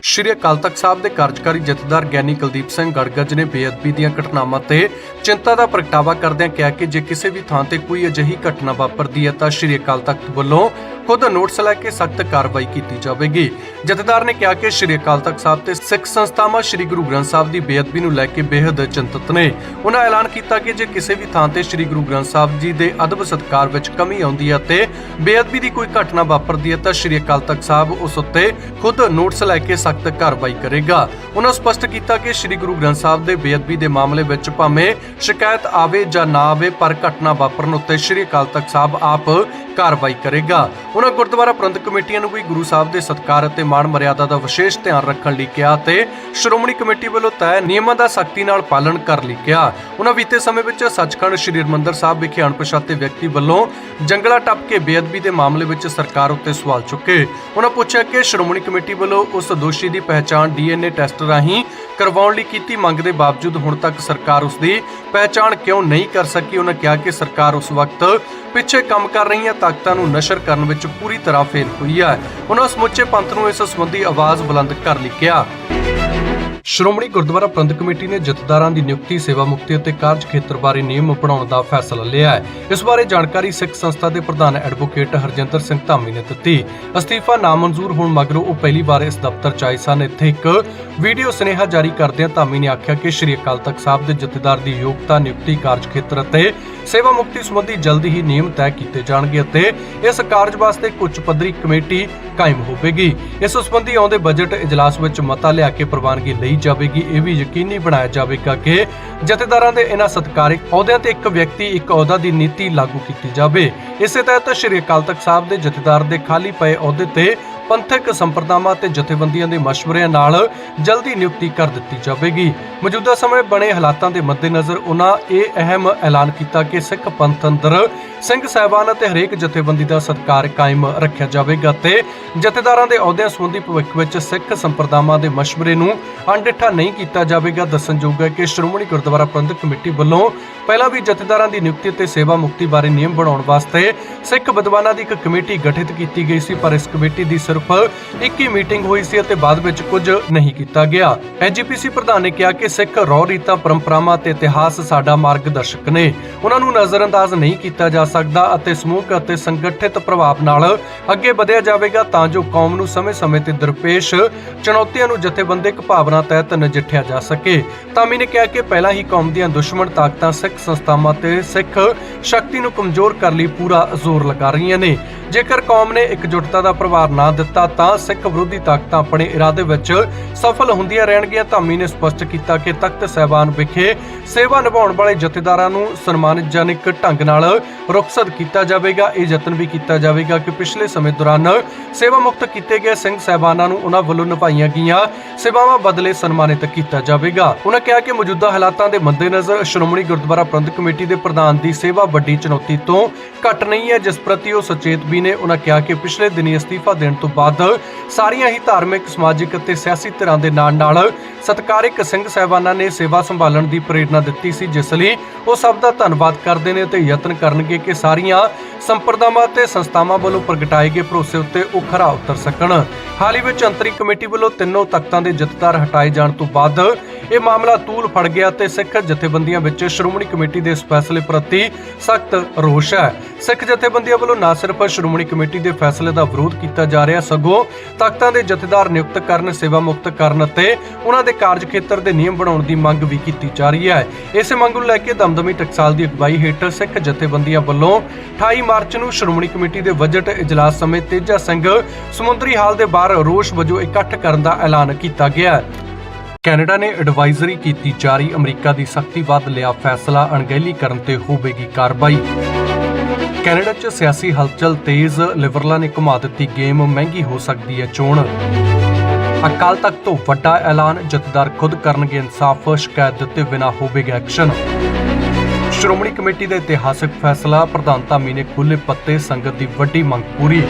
ਸ਼੍ਰੀ ਅਕਾਲ ਤਖਤ ਸਾਹਿਬ ਦੇ ਕਾਰਜਕਾਰੀ ਜਥੇਦਾਰ ਗਿਆਨੀ ਕੁਲਦੀਪ ਸਿੰਘ ਗੜਗੱਜ ਨੇ ਬੇਅਦਬੀ ਦੀਆਂ ਘਟਨਾਵਾਂ ਤੇ ਚਿੰਤਾ ਦਾ ਪ੍ਰਗਟਾਵਾ ਕਰਦਿਆਂ ਕਿਹਾ ਕਿ ਜੇ ਕਿਸੇ ਵੀ ਥਾਂ ਤੇ ਕੋਈ ਅਜਿਹੀ ਘਟਨਾ ਵਾਪਰਦੀ ਹੈ ਤਾਂ ਸ਼੍ਰੀ ਅਕਾਲ ਤਖਤ ਵੱਲੋਂ ਖੁਦ ਨੋਟਿਸ ਲੈ ਕੇ ਸਖਤ ਕਾਰਵਾਈ ਕੀਤੀ ਜਾਵੇਗੀ। ਜਥੇਦਾਰ ਨੇ ਕਿਹਾ ਕਿ ਸ਼੍ਰੀ ਅਕਾਲ ਤਖਤ ਸਾਹਿਬ ਤੇ ਸਿੱਖ ਸੰਸਥਾਵਾਂ ਸ਼੍ਰੀ ਗੁਰੂ ਗ੍ਰੰਥ ਸਾਹਿਬ ਦੀ ਬੇਅਦਬੀ ਨੂੰ ਲੈ ਕੇ ਬੇहद ਚਿੰਤਤ ਨੇ। ਉਹਨਾਂ ਐਲਾਨ ਕੀਤਾ ਕਿ ਜੇ ਕਿਸੇ ਵੀ ਥਾਂ ਤੇ ਸ਼੍ਰੀ ਗੁਰੂ ਗ੍ਰੰਥ ਸਾਹਿਬ ਜੀ ਦੇ ਅਦਬ ਸਤਕਾਰ ਵਿੱਚ ਕਮੀ ਆਉਂਦੀ ਹੈ ਤੇ ਬੇਅਦਬੀ ਦੀ ਕੋਈ ਘਟਨਾ ਵਾਪਰਦੀ ਹੈ ਤਾਂ ਸ਼੍ਰੀ ਅਕਾਲ ਤਖਤ ਸਾਹਿਬ ਉਸ ਉੱਤੇ ਖੁਦ ਨੋਟਿਸ ਲੈ ਕੇ ਸਖਤ ਕਾਰਵਾਈ ਕਰੇਗਾ। ਉਹਨਾਂ ਸਪਸ਼ਟ ਕੀਤਾ ਕਿ ਸ਼੍ਰੀ ਗੁਰੂ ਗ੍ਰੰਥ ਸਾਹਿਬ ਦੇ ਬੇਅਦਬੀ ਦੇ ਮਾਮਲੇ ਵਿੱਚ ਭਾਵੇਂ ਸ਼ਿਕਾਇਤ ਆਵੇ ਜਾਂ ਨਾ ਆਵੇ, ਪਰ ਘਟਨਾ ਵਾਪਰਨ ਉੱਤੇ ਸ਼੍ਰੀ ਅਕਾਲ ਤਖਤ ਸਾਹਿਬ ਆਪ ਕਾਰਵਾਈ ਕਰੇਗਾ। ਉਹਨਾਂ ਗੁਰਦੁਆਰਾ ਪ੍ਰਬੰਧਕ ਕਮੇਟੀਆਂ ਨੂੰ ਵੀ ਗੁਰੂ ਸਾਹਿਬ ਦੇ ਸਤਕਾਰ ਅਤੇ ਮਾਣ ਮਰਿਆਦਾ ਦਾ ਵਿਸ਼ੇਸ਼ ਧਿਆਨ ਰੱਖਣ ਲਈ ਕਿਹਾ ਤੇ ਸ਼੍ਰੋਮਣੀ ਕਮੇਟੀ ਵੱਲੋਂ ਤੈਅ ਨਿਯਮਾਂ ਦਾ ਸਖਤੀ ਨਾਲ ਪਾਲਣ ਕਰਨ ਲਈ ਕਿਹਾ। ਉਹਨਾਂ ਬੀਤੇ ਸਮੇਂ ਵਿੱਚ ਸੱਚਖੰਡ ਸ੍ਰੀ ਹਰਿਮੰਦਰ ਸਾਹਿਬ ਵਿਖੇ ਅਣਪਛਾਤੇ ਵਿਅਕਤੀ ਵੱਲੋਂ ਜੰਗਲਾ ਟੱਪ ਕੇ ਬੇਅਦਬੀ ਦੇ ਮਾਮਲੇ ਵਿੱਚ ਸਰਕਾਰ ਉੱਤੇ ਸਵਾਲ ਚੁੱਕੇ। ਉਹਨਾਂ ਪੁੱਛਿਆ ਕਿ ਸ਼੍ਰੋਮਣੀ ਕਮੇਟੀ ਵੱਲੋਂ ਉਸ ਦੋਸ਼ੀ ਦੀ ਪਹਿਚਾਣ ਡੀਐਨਏ ਟੈਸਟ ਰਾਹੀਂ ਕਰਵਾਉਣ ਲਈ ਕੀਤੀ ਮੰਗ ਦੇ ਬਾਵਜੂਦ ਹੁਣ ਤੱਕ ਸਰਕਾਰ ਉਸ ਦੀ ਪਹਿਚਾਣ ਕਿਉਂ ਨਹੀਂ ਕਰ ਸਕੀ? ਉਹਨਾਂ ਕਿਹਾ ਕਿ ਸਰਕਾਰ ਉਸ ਵਕਤ ਪਿੱਛੇ ਕੰਮ ਕਰ ਰਹੀ ਹੈ ਤਾਕਤਾਂ ਨੂੰ ਨਸ਼ਰ ਕਰਨ ਵਿੱਚ ਪੂਰੀ ਤਰ੍ਹਾਂ ਫੇਲ ਹੋਈ ਹੈ ਉਹਨਾਂ ਸਮੁੱਚੇ ਪੰਥ ਨੂੰ ਇਸ ਸੰਬੰਧੀ ਆਵਾਜ਼ ਬੁਲੰਦ ਕਰ ਲਈ ਕਿਹਾ ਸ਼੍ਰੋਮਣੀ ਗੁਰਦੁਆਰਾ ਪ੍ਰਬੰਧਕ ਕਮੇਟੀ ਨੇ ਜਥੇਦਾਰਾਂ ਦੀ ਨਿਯੁਕਤੀ, ਸੇਵਾ ਮੁਕਤੀ ਅਤੇ ਕਾਰਜ ਖੇਤਰ ਬਾਰੇ ਨਿਯਮ ਬਣਾਉਣ ਦਾ ਫੈਸਲਾ ਲਿਆ ਹੈ। ਇਸ ਬਾਰੇ ਜਾਣਕਾਰੀ ਸਿੱਖ ਸੰਸਥਾ ਦੇ ਪ੍ਰਧਾਨ ਐਡਵੋਕੇਟ ਹਰਜਿੰਦਰ ਸਿੰਘ ਧਾਮੀ ਨੇ ਦਿੱਤੀ। ਅਸਤੀਫਾ ਨਾਮਨਜ਼ੂਰ ਹੋਣ ਮਗਰੋਂ ਉਹ ਪਹਿਲੀ ਵਾਰ ਇਸ ਦਫ਼ਤਰ 'ਚ ਆਏ ਸਨ। ਇੱਥੇ ਇੱਕ ਵੀਡੀਓ ਸੁਨੇਹਾ ਜਾਰੀ ਕਰਦਿਆਂ ਧਾਮੀ ਨੇ ਆਖਿਆ ਕਿ ਸ਼੍ਰੀ ਅਕਾਲ ਤਖਤ ਸਾਹਿਬ ਦੇ ਜਥੇਦਾਰ ਦੀ ਯੋਗਤਾ, ਨਿਯੁਕਤੀ, ਕਾਰਜ ਖੇਤਰ ਅਤੇ ਸੇਵਾ ਮੁਕਤੀ ਸੰਬੰਧੀ ਜਲਦੀ ਹੀ ਨਿਯਮ ਤੈਅ ਕੀਤੇ ਜਾਣਗੇ ਅਤੇ ਇਸ ਕਾਰਜ ਵਾਸਤੇ ਇੱਕ ਉੱਚ ਪੱਧਰੀ ਕਮੇਟੀ ਕਾਇਮ ਹੋਵੇਗੀ। ਇਸ ਸੰਬੰਧੀ ਆਉਂਦੇ ਬਜਟ ਇਜਲਾਸ ਵਿੱਚ ਮਤਾ ਲਿਆ ਕੇ ਪ੍ਰਵਾਨਗੀ ਲਈ ਜਾਵੇਗੀ, ਇਹ ਵੀ ਯਕੀਨੀ ਬਣਾਇਆ ਜਾਵੇਗਾ ਕਿ ਜਥੇਦਾਰਾਂ ਦੇ ਇਹਨਾਂ ਸਤਿਕਾਰਿਕ ਅਹੁਦਿਆਂ ਤੇ ਇੱਕ ਵਿਅਕਤੀ, ਇੱਕ ਅਹੁਦਾ ਦੀ ਨੀਤੀ ਲਾਗੂ ਕੀਤੀ ਜਾਵੇ। ਇਸੇ ਤਹਿਤ ਸ਼੍ਰੀ ਅਕਾਲ ਤਖਤ ਸਾਹਿਬ ਦੇ ਜਥੇਦਾਰ ਦੇ ਖਾਲੀ ਪਏ ਅਹੁਦੇ ਤੇ ਪੰਥਕ ਸੰਪਰਦਾਵਾਂ ਤੇ ਜਥੇਬੰਦੀਆਂ ਦੇ ਮਸ਼ਵਰਿਆਂ ਨਾਲ ਜਲਦੀ ਨਿਯੁਕਤੀ ਕਰ ਦਿੱਤੀ ਜਾਵੇਗੀ। ਮੌਜੂਦਾ ਸਮੇਂ ਬਣੇ ਹਾਲਾਤਾਂ ਦੇ ਮੱਦੇਨਜ਼ਰ ਉਹਨਾਂ ਇਹ ਅਹਿਮ ਐਲਾਨ ਕੀਤਾ ਕਿ ਸਿੱਖ ਪੰਥ ਅੰਦਰ ਸਿੰਘ ਸਾਹਿਬਾਨ ਅਤੇ ਹਰੇਕ ਜਥੇਬੰਦੀ ਦਾ ਸਤਿਕਾਰ ਕਾਇਮ ਰੱਖਿਆ ਜਾਵੇਗਾ ਤੇ ਜਥੇਦਾਰਾਂ ਦੇ ਅਹੁਦਿਆਂ ਸੰਬੰਧੀ ਭਵਿੱਖ ਵਿੱਚ ਸਿੱਖ ਸੰਪਰਦਾਵਾਂ ਦੇ ਮਸ਼ਵਰੇ ਨੂੰ ਅਣਡਿੱਠਾ ਨਹੀਂ ਕੀਤਾ ਜਾਵੇਗਾ। ਦੱਸਣਯੋਗ ਹੈ ਕਿ ਸ਼੍ਰੋਮਣੀ ਗੁਰਦੁਆਰਾ ਪ੍ਰਬੰਧਕ ਕਮੇਟੀ ਵੱਲੋਂ ਪਹਿਲਾਂ ਵੀ ਜਥੇਦਾਰਾਂ ਦੀ ਨਿਯੁਕਤੀ ਤੇ ਸੇਵਾ ਮੁਕਤੀ ਬਾਰੇ ਨਿਯਮ ਬਣਾਉਣ ਵਾਸਤੇ ਸਿੱਖ ਵਿਦਵਾਨਾਂ ਦੀ ਇੱਕ ਕਮੇਟੀ ਗਠਿਤ ਕੀਤੀ ਗਈ ਸੀ, ਪਰ ਇਸ ਕਮੇਟੀ ਦੀ ਸਿਰਫ ਇੱਕ ਹੀ ਮੀਟਿੰਗ ਹੋਈ ਸੀ ਅਤੇ ਬਾਅਦ ਵਿੱਚ ਕੁਝ ਨਹੀਂ ਕੀਤਾ ਗਿਆ। ਐਜੀਪੀਸੀ ਪ੍ਰਧਾਨ ਨੇ ਕਿਹਾ ਕਿ ਸਿੱਖ ਰੌ ਰੀਤਾਂ, ਪਰੰਪਰਾਵਾਂ ਤੇ ਇਤਿਹਾਸ ਸਾਡਾ ਮਾਰਗਦਰਸ਼ਕ ਨੇ। ਉਹਨਾਂ ਨੂੰ ਨਜ਼ਰਅੰਦਾਜ਼ ਨਹੀਂ ਕੀਤਾ ਜਾ ਸਕਦਾ ਅਤੇ ਸਮੂਹ ਅਤੇ ਸੰਗਠਿਤ ਪ੍ਰਭਾਵ ਨਾਲ ਅੱਗੇ ਵਧਿਆ ਜਾਵੇਗਾ ਤਾਂ ਜੋ ਕੌਮ ਨੂੰ ਸਮੇਂ-ਸਮੇਂ ਤੇ ਦਰਪੇਸ਼ ਚੁਣੌਤੀਆਂ ਨੂੰ ਜਥੇਬੰਦਿਕ ਭਾਵਨਾ ਤਹਿਤ ਨਜਿੱਠਿਆ ਜਾ ਸਕੇ। ਤਾਮੀ ਨੇ ਕਿਹਾ ਕਿ ਪਹਿਲਾਂ ਹੀ ਕੌਮ ਦੀਆਂ ਦੁਸ਼ਮਣ ਤਾਕਤਾਂ ਸਿੱਖ ਸੰਸਥਾਵਾਂ ਤੇ ਸਿੱਖ ਸ਼ਕਤੀ ਨੂੰ ਕਮਜ਼ੋਰ ਕਰਨ ਲਈ ਪੂਰਾ ਜ਼ੋਰ ਲਗਾ ਰਹੀਆਂ ਨੇ। ਜੇਕਰ ਕੌਮ ਨੇ ਇਕਜੁੱਟਤਾ ਦਾ ਪ੍ਰਭਾਵ ਨਾ ਦਿੱਤਾ, ਤਾਂ ਸਿੱਖ ਵਿਰੋਧੀ ਤਾਕਤਾਂ ਆਪਣੇ ਇਰਾਦੇ ਵਿੱਚ ਸਫਲ ਹੁੰਦੀਆਂ ਰਹਿਣਗੀਆਂ। ਧਾਮੀ ਨੇ ਸਪਸ਼ਟ ਕੀਤਾ ਕਿ ਤਖਤ ਸਹਿਬਾਨ ਵਿਖੇ ਸੇਵਾ ਨਿਭਾਉਣ ਵਾਲੇ ਜਥੇਦਾਰਾਂ ਨੂੰ ਸਨਮਾਨਜਨਕ ਢੰਗ ਨਾਲ ਰੁਖਸਤ ਕੀਤਾ ਜਾਵੇਗਾ। ਇਹ ਯਤਨ ਵੀ ਕੀਤਾ ਜਾਵੇਗਾ ਕਿ ਪਿਛਲੇ ਸਮੇਂ ਦੌਰਾਨ ਸੇਵਾ ਮੁਕਤ ਕੀਤੇ ਗਏ ਸਿੰਘ ਸਹਿਬਾਨਾਂ ਨੂੰ ਉਹਨਾਂ ਵੱਲੋਂ ਨਿਭਾਈਆਂ ਗਈਆਂ ਸੇਵਾਵਾਂ ਬਦਲੇ ਸਨਮਾਨਿਤ ਕੀਤਾ ਜਾਵੇਗਾ। ਉਹਨਾਂ ਕਿਹਾ ਕਿ ਮੌਜੂਦਾ ਹਾਲਾਤਾਂ ਦੇ ਮੱਦੇਨਜ਼ਰ ਸ਼੍ਰੋਮਣੀ ਗੁਰਦੁਆਰਾ ਪ੍ਰਬੰਧਕ ਕਮੇਟੀ ਦੇ ਪ੍ਰਧਾਨ ਦੀ ਸੇਵਾ ਵੱਡੀ ਚੁਣੌਤੀ ਤੋਂ ਘੱਟ ਨਹੀਂ ਹੈ, ਜਿਸ ਪ੍ਰਤੀ ਉਹ ਸੁਚੇਤ ਵੀ ਨੇ ਉਹਨਾਂ ਕਿਹਾ ਕਿ ਪਿਛਲੇ ਦਿਨੀ ਅਸਤੀਫਾ ਦੇਣ ਤੋਂ ਬਾਅਦ ਸਾਰੀਆਂ ਹੀ ਧਾਰਮਿਕ, ਸਮਾਜਿਕ ਅਤੇ ਸਿਆਸੀ ਧਿਰਾਂ ਦੇ ਨਾਲ ਨਾਲ ਸਤਕਾਰਿਕ ਸਿੰਘ ਸਹਿਬਾਨਾਂ ਨੇ ਸੇਵਾ ਸੰਭਾਲਣ ਦੀ ਪ੍ਰੇਰਣਾ ਦਿੱਤੀ ਸੀ, ਜਿਸ ਲਈ ਉਹ ਸਭ ਦਾ ਧੰਨਵਾਦ ਕਰਦੇ ਨੇ ਤੇ ਯਤਨ ਕਰਨਗੇ ਕਿ ਸਾਰੀਆਂ ਸੰਪਰਦਾਵਾਂ ਤੇ ਸੰਸਥਾਵਾਂ ਵੱਲੋਂ ਪ੍ਰਗਟਾਏ ਗਏ ਭਰੋਸੇ ਉੱਤੇ ਉਹ ਖਰਾ ਉਤਰ ਸਕਣ। ਹਾਲ ਹੀ ਵਿੱਚ ਅੰਤਰੀ ਕਮੇਟੀ ਵੱਲੋਂ ਤਿੰਨੋਂ ਤਖਤਾਂ ਦੇ ਜਥੇਦਾਰ ਹਟਾਏ ਜਾਣ ਤੋਂ ਬਾਅਦ ਇਹ ਮਾਮਲਾ ਤੂਲ ਫੜ ਗਿਆ ਤੇ ਸਿੱਖ ਜਥੇਬੰਦੀਆਂ ਵਿੱਚ ਸ਼੍ਰੋਮਣੀ ਕਮੇਟੀ ਦੇ ਇਸ ਫੈਸਲੇ ਪ੍ਰਤੀ ਸਖਤ ਰੋਸ਼ ਹੈ। ਸਿੱਖ ਜਥੇਬੰਦੀਆਂ ਵੱਲੋਂ ਨਾ ਸਿਰਫ ਸ਼੍ਰੋਮਣੀ ਕਮੇਟੀ ਦੇ ਫੈਸਲੇ ਦਾ ਵਿਰੋਧ ਕੀਤਾ ਜਾ ਰਿਹਾ। ਸਗੋਂ ਤਖਤਾਂ ਦੇ ਜਥੇਦਾਰ ਨਿਯੁਕਤ ਕਰਨ, ਸੇਵਾ ਮੁਕਤ ਕਰਨ ਅਤੇ ਉਹਨਾਂ ਦੇ ਕਾਰਜ ਖੇਤਰ ਦੇ ਨਿਯਮ ਬਣਾਉਣ ਦੀ ਮੰਗ ਵੀ ਕੀਤੀ ਜਾ ਰਹੀ ਹੈ। ਇਸੇ ਮੰਗ ਨੂੰ ਲੈ ਕੇ ਦਮਦਮੀ ਟਕਸਾਲ ਦੀ ਅਗਵਾਈ ਹੇਠ ਸਿੱਖ ਜਥੇਬੰਦੀਆਂ ਵੱਲੋਂ 28 ਮਾਰਚ ਨੂੰ ਸ਼੍ਰੋਮਣੀ ਕਮੇਟੀ ਦੇ ਬਜਟ ਇਜਲਾਸ ਸਮੇਂ ਤੇਜਾ ਸਿੰਘ ਸਮੁੰਦਰੀ ਹਾਲ ਦੇ ਬਾਹਰ ਰੋਸ ਵਜੋਂ ਇਕੱਠ ਕਰਨ ਦਾ ਐਲਾਨ ਕੀਤਾ ਗਿਆ। ਹੈ ਕੈਨੇਡਾ ਨੇ ਐਡਵਾਈਜ਼ਰੀ ਕੀਤੀ ਜਾਰੀ ਅਮਰੀਕਾ ਦੀ ਸਖਤੀ ਵੱਧ ਲਿਆ ਫੈਸਲਾ। ਅਣਗਹਿਲੀ ਕਰਨ ਤੇ ਹੋਵੇਗੀ ਕਾਰਵਾਈ। ਕੈਨੇਡਾ 'ਚ ਸਿਆਸੀ ਹਲਚਲ ਤੇਜ਼, ਲਿਬਰਲਾਂ ਨੇ ਘੁਮਾ ਦਿੱਤੀ ਗੇਮ, ਮਹਿੰਗੀ ਹੋ ਸਕਦੀ ਹੈ ਚੋਣ। ਅਕਾਲ ਤਖਤ ਤੋਂ ਵੱਡਾ ਐਲਾਨ, ਜਥੇਦਾਰ ਖੁਦ ਕਰਨਗੇ ਇਨਸਾਫ, ਸ਼ਿਕਾਇਤ ਦਿੱਤੇ ਬਿਨਾ ਹੋਵੇਗਾ ਐਕਸ਼ਨ। ਸ਼੍ਰੋਮਣੀ ਕਮੇਟੀ ਦਾ ਇਤਿਹਾਸਕ ਫੈਸਲਾ ਪ੍ਰਧਾਨ ਧਾਮੀ ਨੇ ਖੁੱਲੇ ਪੱਤੇ, ਸੰਗਤ ਦੀ ਵੱਡੀ ਮੰਗ ਪੂਰੀ।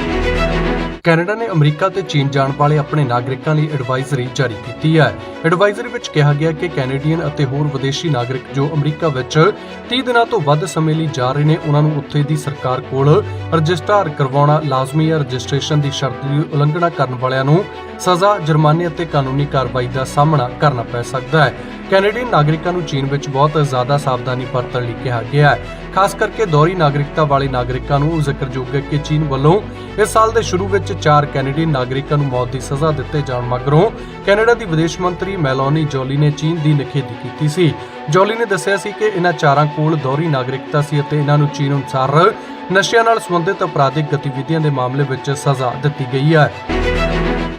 ਕੈਨੇਡਾ ਨੇ ਅਮਰੀਕਾ ਤੇ ਚੀਨ ਜਾਣ ਵਾਲੇ ਆਪਣੇ ਨਾਗਰਿਕਾਂ ਲਈ ਐਡਵਾਈਜ਼ਰੀ ਜਾਰੀ ਕੀਤੀ ਹੈ। ਐਡਵਾਈਜ਼ਰੀ ਵਿੱਚ ਕਿਹਾ ਗਿਆ ਕਿ ਕੈਨੇਡੀਅਨ ਅਤੇ ਹੋਰ ਵਿਦੇਸ਼ੀ ਨਾਗਰਿਕ ਜੋ ਅਮਰੀਕਾ ਵਿੱਚ 30 ਦਿਨਾਂ ਤੋਂ ਵੱਧ ਸਮੇਂ ਲਈ ਜਾ ਰਹੇ ਨੇ, ਉਹਨਾਂ ਨੂੰ ਉੱਥੇ ਦੀ ਸਰਕਾਰ ਕੋਲ ਰਜਿਸਟਰ ਕਰਵਾਉਣਾ ਲਾਜ਼ਮੀ ਹੈ। ਰਜਿਸਟ੍ਰੇਸ਼ਨ ਦੀ ਸ਼ਰਤ ਦੀ ਉਲੰਘਣਾ ਕਰਨ ਵਾਲਿਆਂ ਨੂੰ ਸਜ਼ਾ, ਜੁਰਮਾਨੇ ਅਤੇ ਕਾਨੂੰਨੀ ਕਾਰਵਾਈ ਦਾ ਸਾਹਮਣਾ ਕਰਨਾ ਪੈ ਸਕਦਾ ਹੈ। ਕੈਨੇਡੀਅਨ ਨਾਗਰਿਕਾਂ ਨੂੰ ਚੀਨ ਵਿੱਚ ਬਹੁਤ ਜ਼ਿਆਦਾ ਸਾਵਧਾਨੀ ਵਰਤਣ ਲਈ ਕਿਹਾ ਗਿਆ ਹੈ। ਖਾਸ ਕਰਕੇ ਦੋਹਰੀ ਨਾਗਰਿਕਤਾ ਵਾਲੇ ਨਾਗਰਿਕਾਂ ਨੂੰ ਜ਼ਿਕਰਯੋਗ ਹੈ ਕਿ ਚੀਨ ਵੱਲੋਂ ਇਸ ਸਾਲ ਦੇ ਸ਼ੁਰੂ ਵਿੱਚ ਚਾਰ ਕੈਨੇਡੀਅਨ ਨਾਗਰਿਕਾਂ ਨੂੰ ਮੌਤ ਦੀ ਸਜ਼ਾ ਦਿੱਤੇ ਜਾਣ ਮਗਰੋਂ ਕੈਨੇਡਾ ਦੀ ਵਿਦੇਸ਼ ਮੰਤਰੀ ਮੈਲੋਨੀ ਜੋਲੀ ਨੇ ਚੀਨ ਦੀ ਨਿਖੇਧੀ ਕੀਤੀ ਸੀ। ਜੋਲੀ ਨੇ ਦੱਸਿਆ ਸੀ ਕਿ ਇਹਨਾਂ ਚਾਰਾਂ ਕੋਲ ਦੋਹਰੀ ਨਾਗਰਿਕਤਾ ਸੀ ਅਤੇ ਇਹਨਾਂ ਨੂੰ ਚੀਨ ਅਨੁਸਾਰ ਨਸ਼ਿਆਂ ਨਾਲ ਸੰਬੰਧਿਤ ਅਪਰਾਧਿਕ ਗਤੀਵਿਧੀਆਂ ਦੇ ਮਾਮਲੇ ਵਿੱਚ ਸਜ਼ਾ ਦਿੱਤੀ ਗਈ ਹੈ।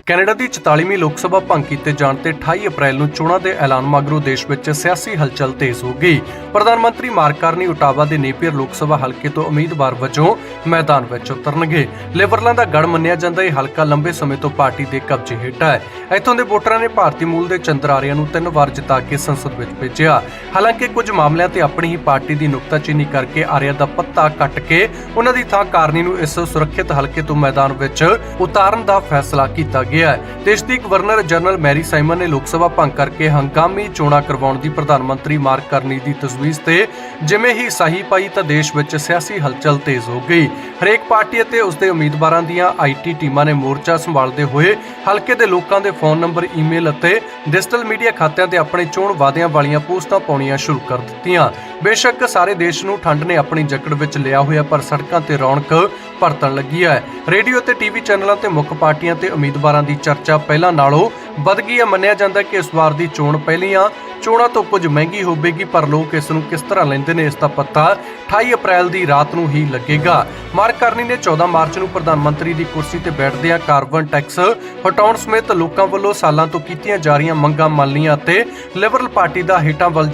ਕੈਨੇਡਾ ਦੀ 44ਵੀਂ ਲੋਕ ਸਭਾ ਭੰਗ ਕੀਤੇ ਜਾਣ ਤੇ 28 ਅਪ੍ਰੈਲ ਨੂੰ ਚੋਣਾਂ ਦੇ ਐਲਾਨ ਮਗਰੋਂ ਦੇਸ਼ ਵਿੱਚ ਸਿਆਸੀ ਹਲਚਲ ਤੇਜ਼ ਹੋ ਗਈ। ਪ੍ਰਧਾਨ ਮੰਤਰੀ ਮਾਰਕ ਕਾਰਨੀ ਉਟਾਵਾ ਦੇ ਨੇਪੀਅਰ ਲੋਕ ਸਭਾ ਹਲਕੇ ਤੋਂ ਉਮੀਦਵਾਰ ਵਜੋਂ ਮੈਦਾਨ ਵਿੱਚ ਉਤਰਨਗੇ। ਲਿਬਰਲਾਂ ਦਾ ਗੜ ਮੰਨਿਆ ਜਾਂਦਾ, ਇਹ ਹਲਕਾ ਲੰਬੇ ਸਮੇਂ ਤੋਂ ਪਾਰਟੀ ਦੇ ਕਬਜ਼ੇ ਹੇਠ ਹੈ। ਇੱਥੋਂ ਦੇ ਵੋਟਰਾਂ ਨੇ ਭਾਰਤੀ ਮੂਲ ਦੇ ਚੰਦਰਾਰੀਆਂ ਨੂੰ ਤਿੰਨ ਵਾਰ ਜਿਤਾ ਕੇ ਸੰਸਦ ਵਿੱਚ ਭੇਜਿਆ। ਹਾਲਾਂਕਿ ਕੁਝ ਮਾਮਲਿਆਂ ਤੇ ਆਪਣੀ ਹੀ ਪਾਰਟੀ ਦੀ ਨੁਕਤਾਚੀਨੀ ਕਰਕੇ ਆਰਿਆ ਦਾ ਪੱਤਾ ਕੱਟ ਕੇ ਉਹਨਾਂ ਦੀ ਥਾਂ ਕਾਰਨੀ ਨੂੰ ਇਸ ਸੁਰੱਖਿਅਤ ਹਲਕੇ ਤੋਂ ਮੈਦਾਨ ਵਿੱਚ ਉਤਾਰਨ ਦਾ ਫੈਸਲਾ ਕੀਤਾ ਗਿਆ ਹੈ। ਦੇਸ਼ ਦੀ ਗਵਰਨਰ ਜਨਰਲ ਮੈਰੀ ਸਾਈਮਨ ਨੇ ਲੋਕ ਸਭਾ ਭੰਗ ਕਰਕੇ ਹੰਗਾਮੀ ਚੋਣਾਂ ਕਰਵਾਉਣ ਦੀ ਪ੍ਰਧਾਨ ਮੰਤਰੀ ਮਾਰਕ ਕਰਨੀ ਦੀ ਤਜਵੀਜ਼ ਤੇ ਜਿਵੇਂ ਹੀ ਸਾਹੀ ਪਾਈ ਤਾਂ ਦੇਸ਼ ਵਿੱਚ ਸਿਆਸੀ ਹਲਚਲ ਤੇਜ਼ ਹੋ ਗਈ। ਹਰੇਕ ਪਾਰਟੀ ਅਤੇ ਉਸ ਦੇ ਉਮੀਦਵਾਰਾਂ ਦੀਆਂ ਆਈਟੀ ਟੀਮਾਂ ਨੇ ਮੋਰਚਾ ਸੰਭਾਲਦੇ ਹੋਏ ਹਲਕੇ ਦੇ ਲੋਕਾਂ ਦੇ ਫੋਨ ਨੰਬਰ, ਈਮੇਲ ਅਤੇ ਡਿਜੀਟਲ ਮੀਡੀਆ ਖਾਤਿਆਂ ਤੇ ਆਪਣੇ ਚੋਣ ਵਾਅਦਿਆਂ ਵਾਲੀਆਂ ਪੋਸਟਾਂ ਪਾਉਣੀਆਂ ਸ਼ੁਰੂ ਕਰ ਦਿੱਤੀਆਂ। ਬੇਸ਼ੱਕ ਸਾਰੇ ਦੇਸ਼ ਨੂੰ ਠੰਡ ਨੇ ਆਪਣੀ ਜਕੜ ਵਿੱਚ ਲਿਆ ਹੋਇਆ ਪਰ ਸੜਕਾਂ ਤੇ ਰੌਣਕ ਪਰਤਣ ਲੱਗੀ ਹੈ। ਰੇਡੀਓ ਤੇ ਟੀਵੀ ਚੈਨਲਾਂ ਤੇ ਮੁੱਖ ਪਾਰਟੀਆਂ ਤੇ ਉਮੀਦਵਾਰਾਂ ਦੀ ਚਰਚਾ ਪਹਿਲਾਂ ਨਾਲੋਂ ਵੱਧ ਗਈ ਹੈ। ਮੰਨਿਆ ਜਾਂਦਾ ਕਿ ਇਸ ਵਾਰ ਦੀ ਚੋਣ ਪਹਿਲੀਆਂ ਚੋਣਾਂ ਤੋਂ ਕੁਝ ਮਹਿੰਗੀ ਹੋਵੇਗੀ, ਪਰ ਲੋਕ ਇਸ ਨੂੰ ਕਿਸ ਤਰ੍ਹਾਂ ਲੈਂਦੇ ਨੇ ਇਸ ਦਾ ਪਤਾ 28 ਅਪ੍ਰੈਲ ਦੀ ਰਾਤ ਨੂੰ ਹੀ ਲੱਗੇਗਾ। ਮਾਰਕ ਕਰਨੀ ਨੇ 14 ਮਾਰਚ ਨੂੰ ਪ੍ਰਧਾਨ ਮੰਤਰੀ ਦੀ ਕੁਰਸੀ ਤੇ ਬੈਠਦਿਆਂ ਕਾਰਬਨ ਟੈਕਸ ਹਟਾਉਣ ਸਮੇਤ ਲੋਕਾਂ ਵੱਲੋਂ ਸਾਲਾਂ ਤੋਂ ਕੀਤੀਆਂ ਜਾ ਰਹੀਆਂ ਮੰਗਾਂ ਮੰਨ ਲਈਆਂ ਅਤੇ ਲਿਬਰਲ ਪਾਰਟੀ ਦਾ ਹੇਠਾਂ ਵੱਲ